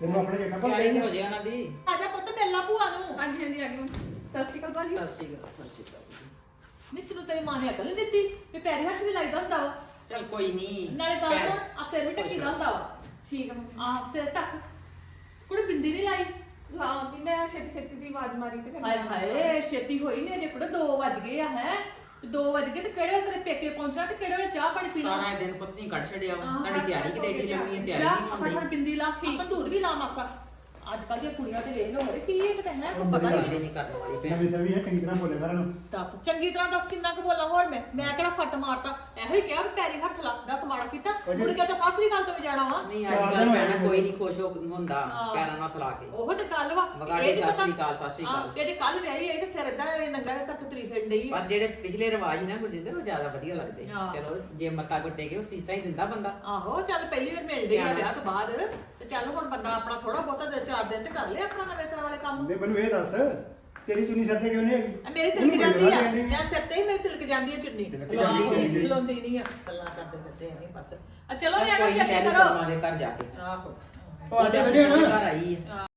Speaker 6: ਤੈਨੂੰ ਆਪਣੇ ਜਗ੍ਹਾ ਪਰ
Speaker 8: ਤਿਆਰੀ ਤੇ ਹੋ ਜਾਏ ਉਹਨਾਂ ਦੀ।
Speaker 7: ਆ ਜਾ ਪੁੱਤ ਮਿਲ ਲਾ ਭੂਆ ਨੂੰ।
Speaker 5: ਹਾਂਜੀ ਹਾਂਜੀ ਆ ਗਈ ਸਤਿ ਸ਼੍ਰੀ ਅਕਾਲ ਭਾਜੀ।
Speaker 8: ਸਤਿ ਸ਼੍ਰੀ ਅਕਾਲ ਸਤਿ ਸ਼੍ਰੀ ਅਕਾਲ।
Speaker 7: ਨਹੀਂ ਤੈਨੂੰ ਤੇਰੀ ਮਾਂ ਨੇ ਅਕਲ ਦਿੱਤੀ ਵੀ ਪੈਰੀ ਹੱਥ ਵੀ ਲੱਗਦਾ ਹੁੰਦਾ ਵਾ।
Speaker 8: ਚਲ ਕੋਈ ਨਹੀਂ
Speaker 7: ਨਾਲੇ ਗੱਲ ਸੁਣ ਆ ਸਿਰ ਵੀ ਢੱਕੀਦਾ ਹੁੰਦਾ ਵਾ।
Speaker 5: ਠੀਕ ਆ ਮੰਮੀ।
Speaker 7: ਆ ਸਿਰ ਢੱਕ। ਕੁੜੇ ਬਿੰਦੀ ਨਹੀਂ ਲਾਈ।
Speaker 5: ਹਾਂ ਵੀ ਮੈਂ ਛੇਤੀ ਛੇਤੀ ਦੀ ਆਵਾਜ਼ ਮਾਰੀ ਤੇ ਫਿਰ
Speaker 7: ਹਾਏ ਹਾਏ ਛੇਤੀ ਹੋਈ ਨਹੀਂ ਅਜੇ ਕੁੜੇ 2 ਵਜ ਗਏ ਆ ਹੈ? 2 ਵਜ ਗਏ ਤੇ ਕਿਹੜੇ ਵੇਲੇ ਤੇਰੇ ਪੇਕੇ ਪਹੁੰਚਣਾ ਤੇ ਕਿਹੜੇ ਵੇਲੇ ਚਾਹ ਪਾਣੀ ਪੀਣਾ?
Speaker 8: ਸਾਰਾ ਦਿਨ ਪਤਨੀ ਕੱਢ ਛੜਿਆ ਵਾ। ਤੁਹਾਡੀ ਤਿਆਰੀ ਕਿਤੇ ਏਡੀ ਲੰਮੀ ਹੈ। ਤਿਆਰੀ
Speaker 7: ਜਾ,
Speaker 8: ਨਹੀਂ
Speaker 7: ਫਟਾਫਟ
Speaker 8: ਹੁੰਦੀ।
Speaker 7: ਬਿੰਦੀ ਲਾ ਆਪਾਂ ਧੂੜ ਵੀ ਲਾ ਮਾਸਾ। ਅੱਜ ਕੱਲ ਦੀਆਂ ਕੁੜੀਆਂ ਤੇ ਵੇਖ ਲੋ ਹੋਰੇ ਕੀ ਇਹ ਕਹਿੰਦਾ ਕੋ ਪਤਾ ਨਹੀਂ
Speaker 8: ਹੀ ਨਹੀਂ ਕਰਨ ਵਾਲੀ ਭੈਣ।
Speaker 6: ਨਵੀਂ ਸਵੀ ਹੈ ਚੰਗੀ ਤਰ੍ਹਾਂ ਬੋਲੇ ਕਰ ਨੂੰ।
Speaker 7: ਦੱਸ ਚੰਗੀ ਤਰ੍ਹਾਂ ਦੱਸ ਕਿੰਨਾ ਕੁ ਬੋਲਾਂ ਹੋਰ ਮੈਂ ਮੈਂ ਕਿਹੜਾ ਫੱਟ ਮਾਰਤਾ? ਇਹੋ ਹੀ ਕਿਹਾ ਵੀ ਪੈਰੀ ਹੱਥ ਲਾ ਦੱਸ ਮਾੜਾ ਕੀਤਾ। ਮੁੜ ਕੇ ਤਾਂ ਸਾਸਰੀ ਗੱਲ ਤੋਂ ਵੀ ਜਾਣਾ ਵਾ।
Speaker 8: ਨਹੀਂ ਅੱਜ
Speaker 6: ਚਾਰ
Speaker 8: ਕੱਲ
Speaker 6: ਦਿਨ ਹੋਏ
Speaker 8: ਭੈਣਾ
Speaker 6: ਨੇ।
Speaker 8: ਕੋਈ ਨਹੀਂ ਖੁਸ਼ ਹੋ ਹੁੰਦਾ
Speaker 7: ਹਾਂ।
Speaker 8: ਪੈਰਾਂ ਨਾਲ ਲਾ ਕੇ।
Speaker 7: ਉਹ ਤੇ ਗੱਲ ਵਾ।
Speaker 8: ਵਗਾੜੇ
Speaker 7: ਨੀ
Speaker 8: ਸਤਿ
Speaker 7: ਪਤਾ-
Speaker 8: ਸ੍ਰੀ ਅਕਾਲ, ਸਤਿ ਸ੍ਰੀ ਅਕਾਲ।
Speaker 7: ਹਾਂ, ਤੇ ਜੇ ਕੱਲ ਵਿਆਹੀ ਆਈ ਤੇ ਸਿਰ ਏਦਾਂ ਨੰਗਾ ਕਰਕੇ ਤਰੀ ਫਿਰਨ ਡਈ
Speaker 8: ਪਰ ਜਿਹੜੇ ਪਿਛਲੇ ਰਿਵਾਜ ਨਾ ਗੁਰਜਿੰਦਰ ਉਹ ਜ਼ਿਆਦਾ ਵਧੀਆ ਲੱਗਦੇ।
Speaker 7: ਹਾਂ।
Speaker 8: ਚਲੋ ਜੇ ਮੱਤਾ ਗੁੱਟੇ ਗਏ ਉਹ ਸੀਸਾ ਹੀ ਦਿੰਦਾ ਬੰਦਾ।
Speaker 7: ਆਹੋ ਚੱਲ ਪਹਿਲੀ ਵਾਰ ਮਿਲ ਗਈ ਆ ਵਿਆਹ ਤੋਂ ਬਾਅਦ। ਤੇ ਚੱਲ ਹੁਣ ਬੰਦਾ ਆਪਣਾ ਥੋੜਾ ਬਹੁਤਾ ਚਾਰ ਦਿਨ ਤੇ ਕਰ ਲਿਆ ਆਪਣਾ ਨਵੇਂ ਸਾਲ ਵਾਲੇ ਕੰਮ
Speaker 6: ਦੇ ਮੈਨੂੰ ਇਹ ਦੱਸ ਤੇਰੀ ਚੁੰਨੀ ਸਿਰ ਤੇ ਕਿਉਂ ਨਹੀਂ ਹੈਗੀ?
Speaker 7: ਆ ਮੇਰੀ ਤਿਲਕ
Speaker 6: ਉਹਨੂੰ
Speaker 7: ਜਾਂਦੀ ਆ।
Speaker 6: ਬੜੀ ਵਾਰ
Speaker 7: ਮੈਂ ਸਿਰ ਤੇ ਹੀ ਮੇਰੀ ਤਿਲਕ ਜਾਂਦੀ ਆ ਚੁੰਨੀ।
Speaker 6: ਤਿਲਕ ਜਾਂਦੀ ਆ ਚੁੰਨੀ।
Speaker 7: ਖਲੋਂਦੀ ਨਹੀਂ ਆ। ਗੱਲਾਂ ਕਰਦੇ ਫਿਰਦੇ ਆ ਨਹੀਂ ਬਸ। ਆ ਚਲੋ ਨਿਆਣਾ ਛੇਤੀ ਕਰੋ।
Speaker 8: ਘਰ ਜਾ ਕੇ।
Speaker 7: ਆਹੋ।
Speaker 6: ਉਹ ਸੜੀ ਹੁਣ
Speaker 8: ਘਰ ਆਈ ਹੈ।